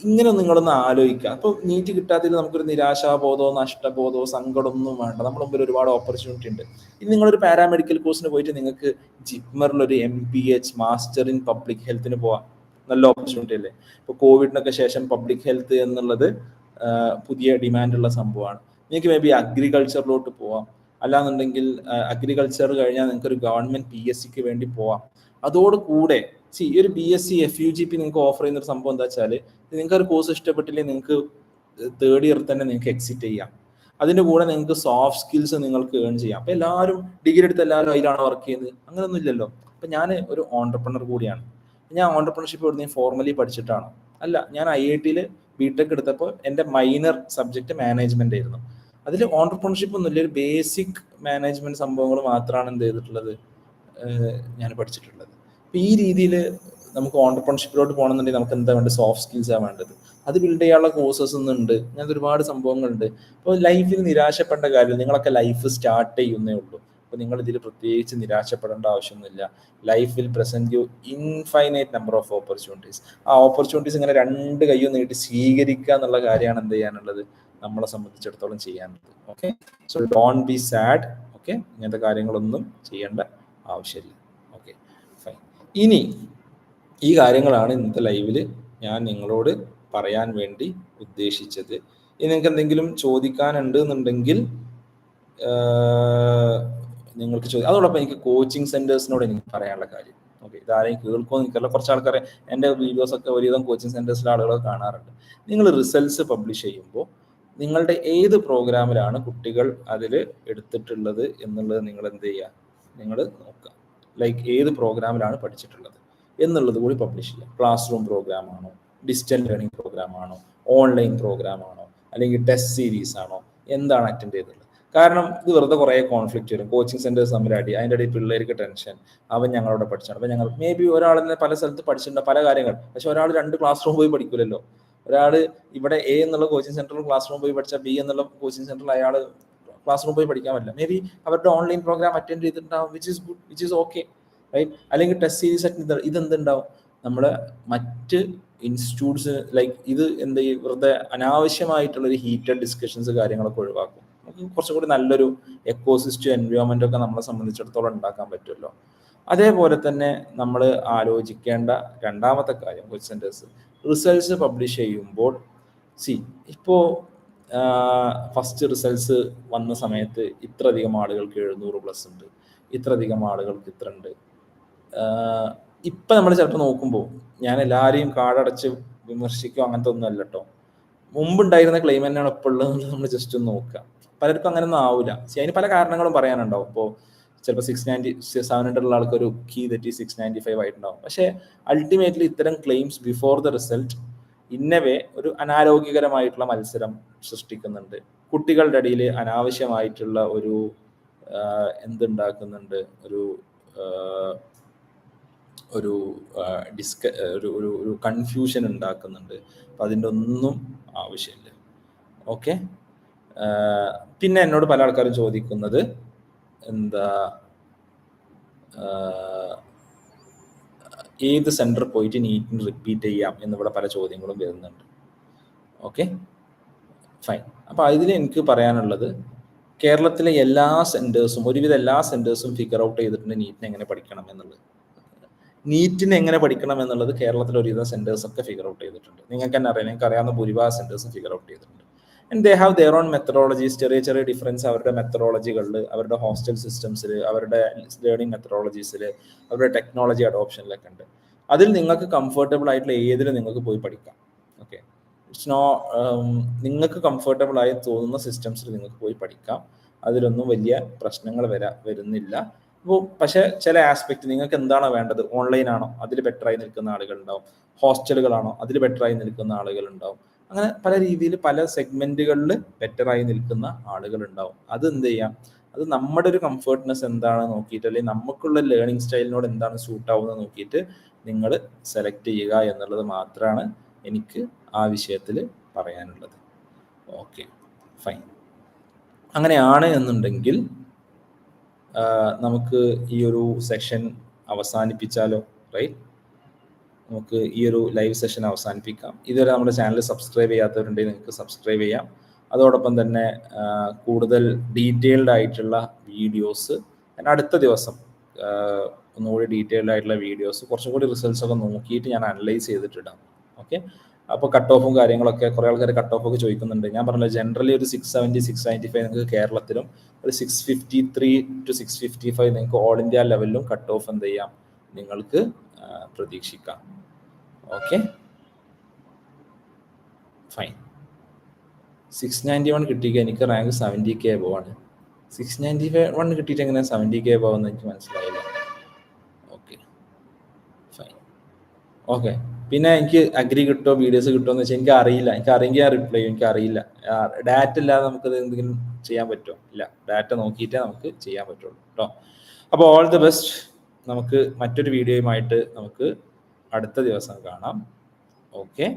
ഇങ്ങനെ നിങ്ങളൊന്ന് ആലോചിക്കുക. അപ്പൊ നീറ്റ് കിട്ടാത്തതിൽ നമുക്കൊരു നിരാശാബോധമോ നഷ്ടബോധമോ സങ്കടമൊന്നും വേണ്ട. നമ്മൾ മുമ്പിൽ ഒരുപാട് ഓപ്പർച്യൂണിറ്റി ഉണ്ട്. ഇനി നിങ്ങളൊരു പാരാമെഡിക്കൽ കോഴ്സിന് പോയിട്ട് നിങ്ങൾക്ക് ജിപ്മറിൽ ഒരു M P H master in public ഹെൽത്തിന് പോവാം. നല്ല ഓപ്പർച്യൂണിറ്റി അല്ലേ? ഇപ്പൊ കോവിഡിനൊക്കെ ശേഷം പബ്ലിക് ഹെൽത്ത് എന്നുള്ളത് പുതിയ ഡിമാൻഡുള്ള സംഭവമാണ്. നിങ്ങൾക്ക് മേ ബി അഗ്രികൾച്ചറിലോട്ട് പോവാം. അല്ലാന്നുണ്ടെങ്കിൽ അഗ്രികൾച്ചർ കഴിഞ്ഞാൽ നിങ്ങൾക്ക് ഒരു ഗവൺമെന്റ് പി എസ് സിക്ക് വേണ്ടി പോവാം. അതോടുകൂടെ സി ഈ ഒരു B S C F U G P നിങ്ങൾക്ക് ഓഫർ ചെയ്യുന്ന ഒരു സംഭവം എന്താ വെച്ചാൽ നിങ്ങൾക്ക് ഒരു കോഴ്സ് ഇഷ്ടപ്പെട്ടില്ലെങ്കിൽ നിങ്ങൾക്ക് തേർഡ് ഇയർ തന്നെ നിങ്ങൾക്ക് എക്സിറ്റ് ചെയ്യാം. അതിന്റെ കൂടെ നിങ്ങൾക്ക് സോഫ്റ്റ് സ്കിൽസ് നിങ്ങൾക്ക് ഏൺ ചെയ്യാം. അപ്പൊ എല്ലാവരും ഡിഗ്രി എടുത്ത് എല്ലാവരും അതിലാണ് വർക്ക് ചെയ്യുന്നത്? അങ്ങനെയൊന്നും ഇല്ലല്ലോ. അപ്പൊ ഞാൻ ഒരു ഓണ്ടർപ്രണർ കൂടിയാണ്. ഞാൻ ഓണ്ടർപ്രണർഷിപ്പ് ഇവിടുന്ന് ഫോർമലി പഠിച്ചിട്ടാണ്. അല്ല ഞാൻ ഐ ഐ ടിയിൽ ബിടെക് എടുത്തപ്പോൾ എന്റെ മൈനർ സബ്ജക്ട് മാനേജ്മെന്റ് ആയിരുന്നു. അതിൽ ഓണ്ടർപ്രണർഷിപ്പ് ഒന്നുമില്ല ഒരു ബേസിക് മാനേജ്മെന്റ് സംഭവങ്ങൾ മാത്രമാണ് എന്ത് ചെയ്തിട്ടുള്ളത് ഞാൻ പഠിച്ചിട്ടുള്ളത്. അപ്പൊ ഈ രീതിയിൽ നമുക്ക് ഓണ്ടർപ്രണർഷിപ്പിലോട്ട് പോകണമെന്നുണ്ടെങ്കിൽ നമുക്ക് എന്താ വേണ്ടത്? സോഫ്റ്റ് സ്കിൽസാണ് വേണ്ടത്. അത് ബിൽഡ് ചെയ്യാനുള്ള കോഴ്സസ് ഒന്നുണ്ട് അങ്ങനത്തെ ഒരുപാട് സംഭവങ്ങളുണ്ട്. അപ്പോൾ ലൈഫിൽ നിരാശപ്പെട്ട കാര്യം നിങ്ങളൊക്കെ ലൈഫ് സ്റ്റാർട്ട് ചെയ്യുന്നേ ഉള്ളൂ. അപ്പോൾ നിങ്ങൾ ഇതിൽ പ്രത്യേകിച്ച് നിരാശപ്പെടേണ്ട ആവശ്യമൊന്നുമില്ല. ലൈഫിൽ present you infinite number of opportunities ആ ഓപ്പർച്യൂണിറ്റീസ് ഇങ്ങനെ രണ്ട് കയ്യും നീട്ടി സ്വീകരിക്കുക എന്നുള്ള കാര്യമാണ് എന്ത് ചെയ്യാനുള്ളത്? നമ്മളെ സംബന്ധിച്ചിടത്തോളം ചെയ്യാനുള്ളത്. Okay so don't be sad okay ഇങ്ങനത്തെ കാര്യങ്ങളൊന്നും ചെയ്യേണ്ട ആവശ്യമില്ല. ഓക്കെ ഫൈൻ ഇനി ഈ കാര്യങ്ങളാണ് ഇന്നത്തെ ലൈവിൽ ഞാൻ നിങ്ങളോട് പറയാൻ വേണ്ടി ഉദ്ദേശിച്ചത്. ഇനി നിങ്ങൾക്ക് എന്തെങ്കിലും ചോദിക്കാനുണ്ട് എന്നുണ്ടെങ്കിൽ നിങ്ങൾക്ക് ചോദിക്കാം അതോടൊപ്പം എനിക്ക് കോച്ചിങ് സെന്റേഴ്സിനോട് എനിക്ക് പറയാനുള്ള കാര്യം. ഓക്കെ ഇതാരെയും കേൾക്കുമോ എനിക്കല്ല കുറച്ച് ആൾക്കാരെ എന്റെ വീഡിയോസ് ഒക്കെ ഒരുവിധം കോച്ചിങ് സെന്റേഴ്സിലെ ആളുകളൊക്കെ കാണാറുണ്ട്. നിങ്ങൾ റിസൾട്ട്സ് പബ്ലിഷ് ചെയ്യുമ്പോൾ നിങ്ങളുടെ ഏത് പ്രോഗ്രാമിലാണ് കുട്ടികൾ അതിൽ എടുത്തിട്ടുള്ളത് എന്നുള്ളത് നിങ്ങൾ എന്ത് ചെയ്യുക? നിങ്ങൾ നോക്കുക. ലൈക്ക് ഏത് പ്രോഗ്രാമിലാണ് പഠിച്ചിട്ടുള്ളത് എന്നുള്ളത് കൂടി പബ്ലിഷ് ചെയ്യുക. ക്ലാസ് റൂം പ്രോഗ്രാം ആണോ ഡിസ്റ്റൻസ് ലേണിംഗ് പ്രോഗ്രാമാണോ ഓൺലൈൻ പ്രോഗ്രാമാണോ അല്ലെങ്കിൽ ടെസ്റ്റ് സീരീസ് ആണോ? എന്താണ് അറ്റൻഡ് ചെയ്തിട്ടുള്ളത്? കാരണം ഇത് വെറുതെ കുറേ കോൺഫ്ലിക്റ്റ് വരും. കോച്ചിങ് സെന്റേഴ്സ് തമ്മിൽ അടി അതിന്റെ ഇടയിൽ പിള്ളേർക്ക് ടെൻഷൻ അവൻ ഞങ്ങളോട് പഠിച്ചാണ്. അപ്പം ഞങ്ങൾ മേ ബി ഒരാൾ തന്നെ പല സ്ഥലത്ത് പഠിച്ചിട്ടുണ്ട് പല കാര്യങ്ങൾ. പക്ഷെ ഒരാൾ രണ്ട് ക്ലാസ് റൂം പോയി പഠിക്കില്ലല്ലോ ഒരാൾ ഇവിടെ എ എന്നുള്ള കോച്ചിങ് സെന്ററിൽ ക്ലാസ് റൂം പോയി പഠിച്ച ബി എന്നുള്ള കോച്ചിങ് സെന്ററിൽ അയാൾ ക്ലാസ് റൂം പോയി പഠിക്കാൻ പറ്റില്ല. മേ ബി അവരുടെ ഓൺലൈൻ പ്രോഗ്രാം അറ്റൻഡ് ചെയ്തിട്ടുണ്ടാവും which is good which is okay right അല്ലെങ്കിൽ ടെസ്റ്റ് സീരീസ് അറ്റൻഡ് ഇതെന്തുണ്ടാവും? നമ്മളെ മറ്റ് ഇൻസ്റ്റിറ്റ്യൂട്ട്സ് ലൈക്ക് ഇത് എന്ത് വെറുതെ അനാവശ്യമായിട്ടുള്ള ഒരു ഹീറ്റഡ് ഡിസ്കഷൻസ് കാര്യങ്ങളൊക്കെ ഒഴിവാക്കും. നമുക്ക് കുറച്ചും കൂടി നല്ലൊരു എക്കോസിസ്റ്റം എൻവയോൺമെന്റ് ഒക്കെ നമ്മളെ സംബന്ധിച്ചിടത്തോളം ഉണ്ടാക്കാൻ പറ്റുമല്ലോ. അതേപോലെ തന്നെ നമ്മൾ ആലോചിക്കേണ്ട രണ്ടാമത്തെ കാര്യം കോച്ച് സെന്റേഴ്സ് റിസൾട്ട്സ് പബ്ലിഷ് ചെയ്യുമ്പോൾ സി ഇപ്പോൾ ഫസ്റ്റ് റിസൾട്ട്സ് വന്ന സമയത്ത് ഇത്രയധികം ആളുകൾക്ക് എഴുന്നൂറ് പ്ലസ് ഉണ്ട് ഇത്രയധികം ആളുകൾക്ക് ഇത്ര ഉണ്ട്. ഇപ്പം നമ്മൾ ചിലപ്പോൾ നോക്കുമ്പോൾ ഞാൻ എല്ലാവരെയും കാടടച്ച് വിമർശിക്കുക അങ്ങനത്തെ ഒന്നും അല്ല കേട്ടോ മുമ്പുണ്ടായിരുന്ന ക്ലെയിം തന്നെയാണ് ഇപ്പോൾ ഉള്ളത് നമ്മൾ ജസ്റ്റ് ഒന്ന് നോക്കുക പലർക്കും അങ്ങനെ ഒന്നും ആവില്ല അതിന് പല കാരണങ്ങളും പറയാനുണ്ടാവും. ഇപ്പോൾ ചിലപ്പോൾ സിക്സ് നയന്റി സെവൻ ഹൺഡ്രഡ് ഉള്ള ആൾക്ക് ഒരു കീ തെറ്റി സിക്സ് നയന്റി ഫൈവ് ആയിട്ടുണ്ടാവും. പക്ഷേ അൾട്ടിമേറ്റ്ലി ഇത്തരം ക്ലെയിംസ് ബിഫോർ ദ റിസൾട്ട് ഇന്നവേ ഒരു അനാരോഗ്യകരമായിട്ടുള്ള മത്സരം സൃഷ്ടിക്കുന്നുണ്ട്. കുട്ടികളുടെ ഇടയിൽ അനാവശ്യമായിട്ടുള്ള ഒരു എന്തുണ്ടാക്കുന്നുണ്ട്? ഒരു ഒരു ഡിസ്ക ഒരു ഒരു ഒരു കൺഫ്യൂഷൻ ഉണ്ടാക്കുന്നുണ്ട്. അപ്പം അതിന്റെ ഒന്നും ആവശ്യമില്ല. ഓക്കെ പിന്നെ എന്നോട് പല ആൾക്കാരും ചോദിക്കുന്നത് എന്താ ഏത് സെന്റർ പോയിട്ട് നീറ്റിന് റിപ്പീറ്റ് ചെയ്യാം എന്നിവിടെ പല ചോദ്യങ്ങളും വരുന്നുണ്ട്. ഓക്കെ ഫൈൻ അപ്പോൾ അതിൽ എനിക്ക് പറയാനുള്ളത് കേരളത്തിലെ എല്ലാ സെന്റേഴ്സും ഒരുവിധ എല്ലാ സെന്റേഴ്സും ഫിഗർ ഔട്ട് ചെയ്തിട്ടുണ്ട് നീറ്റിനെ എങ്ങനെ പഠിക്കണം എന്നുള്ളത്. നീറ്റിന് എങ്ങനെ പഠിക്കണം എന്നുള്ളത് കേരളത്തിലെ ഒരുവിധ സെന്റേഴ്സൊക്കെ ഫിഗർ ഔട്ട് ചെയ്തിട്ടുണ്ട്. നിങ്ങൾക്ക് തന്നെ അറിയാം നിങ്ങൾക്ക് അറിയാവുന്ന ഭൂരിഭാഗം സെന്റേഴ്സും ഫിഗർ ഔട്ട് ചെയ്തിട്ടുണ്ട്. And they have their own methodologies ചെറിയ ചെറിയ ഡിഫറൻസ് അവരുടെ മെത്തഡോളജികളിൽ അവരുടെ ഹോസ്റ്റൽ സിസ്റ്റംസിൽ അവരുടെ ലേണിംഗ് മെത്തഡോളജീസിൽ അവരുടെ ടെക്നോളജി അഡോപ്ഷനിലൊക്കെ ഉണ്ട്. അതിൽ നിങ്ങൾക്ക് കംഫർട്ടബിൾ ആയിട്ടുള്ള ഏതിൽ നിങ്ങൾക്ക് പോയി പഠിക്കാം. ഓക്കെ ഇറ്റ്സ് നോ നിങ്ങൾക്ക് കംഫർട്ടബിൾ ആയി തോന്നുന്ന സിസ്റ്റംസിൽ നിങ്ങൾക്ക് പോയി പഠിക്കാം. അതിലൊന്നും വലിയ പ്രശ്നങ്ങൾ വരാ വരുന്നില്ല. അപ്പോൾ പക്ഷേ ചില ആസ്പെക്ട് നിങ്ങൾക്ക് എന്താണോ വേണ്ടത്? ഓൺലൈൻ ആണോ? അതിൽ ബെറ്ററായി നിൽക്കുന്ന ആളുകൾ ഉണ്ടാവും. ഹോസ്റ്റലുകളാണോ അതിൽ ബെറ്ററായി നിൽക്കുന്ന ആളുകൾ ഉണ്ടാവും. അങ്ങനെ പല രീതിയിൽ പല സെഗ്മെന്റുകളിൽ ബെറ്ററായി നിൽക്കുന്ന ആളുകൾ ഉണ്ടാവും അത് എന്ത് ചെയ്യാം? അത് നമ്മുടെ ഒരു കംഫർട്ട്നെസ് എന്താണ് നോക്കിയിട്ട് അല്ലെങ്കിൽ നമുക്കുള്ള ലേണിംഗ് സ്റ്റൈലിനോട് എന്താണ് സൂട്ട് ആവുന്നത് നോക്കിയിട്ട് നിങ്ങൾ സെലക്ട് ചെയ്യുക എന്നുള്ളത് മാത്രമാണ് എനിക്ക് ആ വിഷയത്തിൽ പറയാനുള്ളത്. ഓക്കെ ഫൈൻ അങ്ങനെയാണ് എന്നുണ്ടെങ്കിൽ നമുക്ക് ഈ ഒരു സെക്ഷൻ അവസാനിപ്പിച്ചാലോ റൈറ്റ് നമുക്ക് ഈ ഒരു ലൈവ് സെഷൻ അവസാനിപ്പിക്കാം. ഇതുവരെ നമ്മുടെ ചാനൽ സബ്സ്ക്രൈബ് ചെയ്യാത്തവരുണ്ടെങ്കിൽ നിങ്ങൾക്ക് സബ്സ്ക്രൈബ് ചെയ്യാം. അതോടൊപ്പം തന്നെ കൂടുതൽ ഡീറ്റെയിൽഡ് ആയിട്ടുള്ള വീഡിയോസ് ഞാൻ അടുത്ത ദിവസം ഒന്നുകൂടി ഡീറ്റെയിൽഡ് ആയിട്ടുള്ള വീഡിയോസ് കുറച്ചും കൂടി റിസൾട്ട്സ് ഒക്കെ നോക്കിയിട്ട് ഞാൻ അനലൈസ് ചെയ്തിട്ടിടാം. ഓക്കെ അപ്പോൾ കട്ട് ഓഫും കാര്യങ്ങളൊക്കെ കുറേ ആൾക്കാർ കട്ട് ഓഫ് ഒക്കെ ചോദിക്കുന്നുണ്ട്. ഞാൻ പറഞ്ഞില്ല ജനറലി ഒരു six seventy six ninety five നിങ്ങൾക്ക് കേരളത്തിലും ഒരു six fifty three two six fifty five നിങ്ങൾക്ക് ഓൾ ഇന്ത്യ ലെവലിലും കട്ട് ഓഫ് എന്ത് ചെയ്യാം? നിങ്ങൾക്ക് പ്രതീക്ഷിക്കാം. Okay fine six ninety one കിട്ടിക്കുക എനിക്ക് റാങ്ക് സെവന്റി കെ പോവാണ്. സിക്സ് നയന്റി ഫൈവ് വൺ കിട്ടിയിട്ട് എങ്ങനെ സെവന്റി കെ പോകുമെന്ന് എനിക്ക് മനസ്സിലായില്ല. ഓക്കെ ഫൈൻ ഓക്കെ പിന്നെ എനിക്ക് അഗ്രി കിട്ടോ വീഡിയോസ് കിട്ടുമോ എന്ന് വെച്ചാൽ എനിക്ക് അറിയില്ല. എനിക്ക് അറിയെങ്കിൽ ഞാൻ റിപ്ലൈ ചെയ്യും. എനിക്ക് അറിയില്ല. ഡാറ്റ ഇല്ലാതെ നമുക്കത് എന്തെങ്കിലും ചെയ്യാൻ പറ്റുമോ? ഇല്ല. ഡാറ്റ നോക്കിയിട്ടേ നമുക്ക് ചെയ്യാൻ പറ്റുള്ളൂ. കേട്ടോ? അപ്പോൾ ഓൾ ദി ബെസ്റ്റ് നമുക്ക് മറ്റൊരു വീഡിയോയുമായിട്ട് നമുക്ക് അടുത്ത ദിവസം കാണാം. ഓക്കെ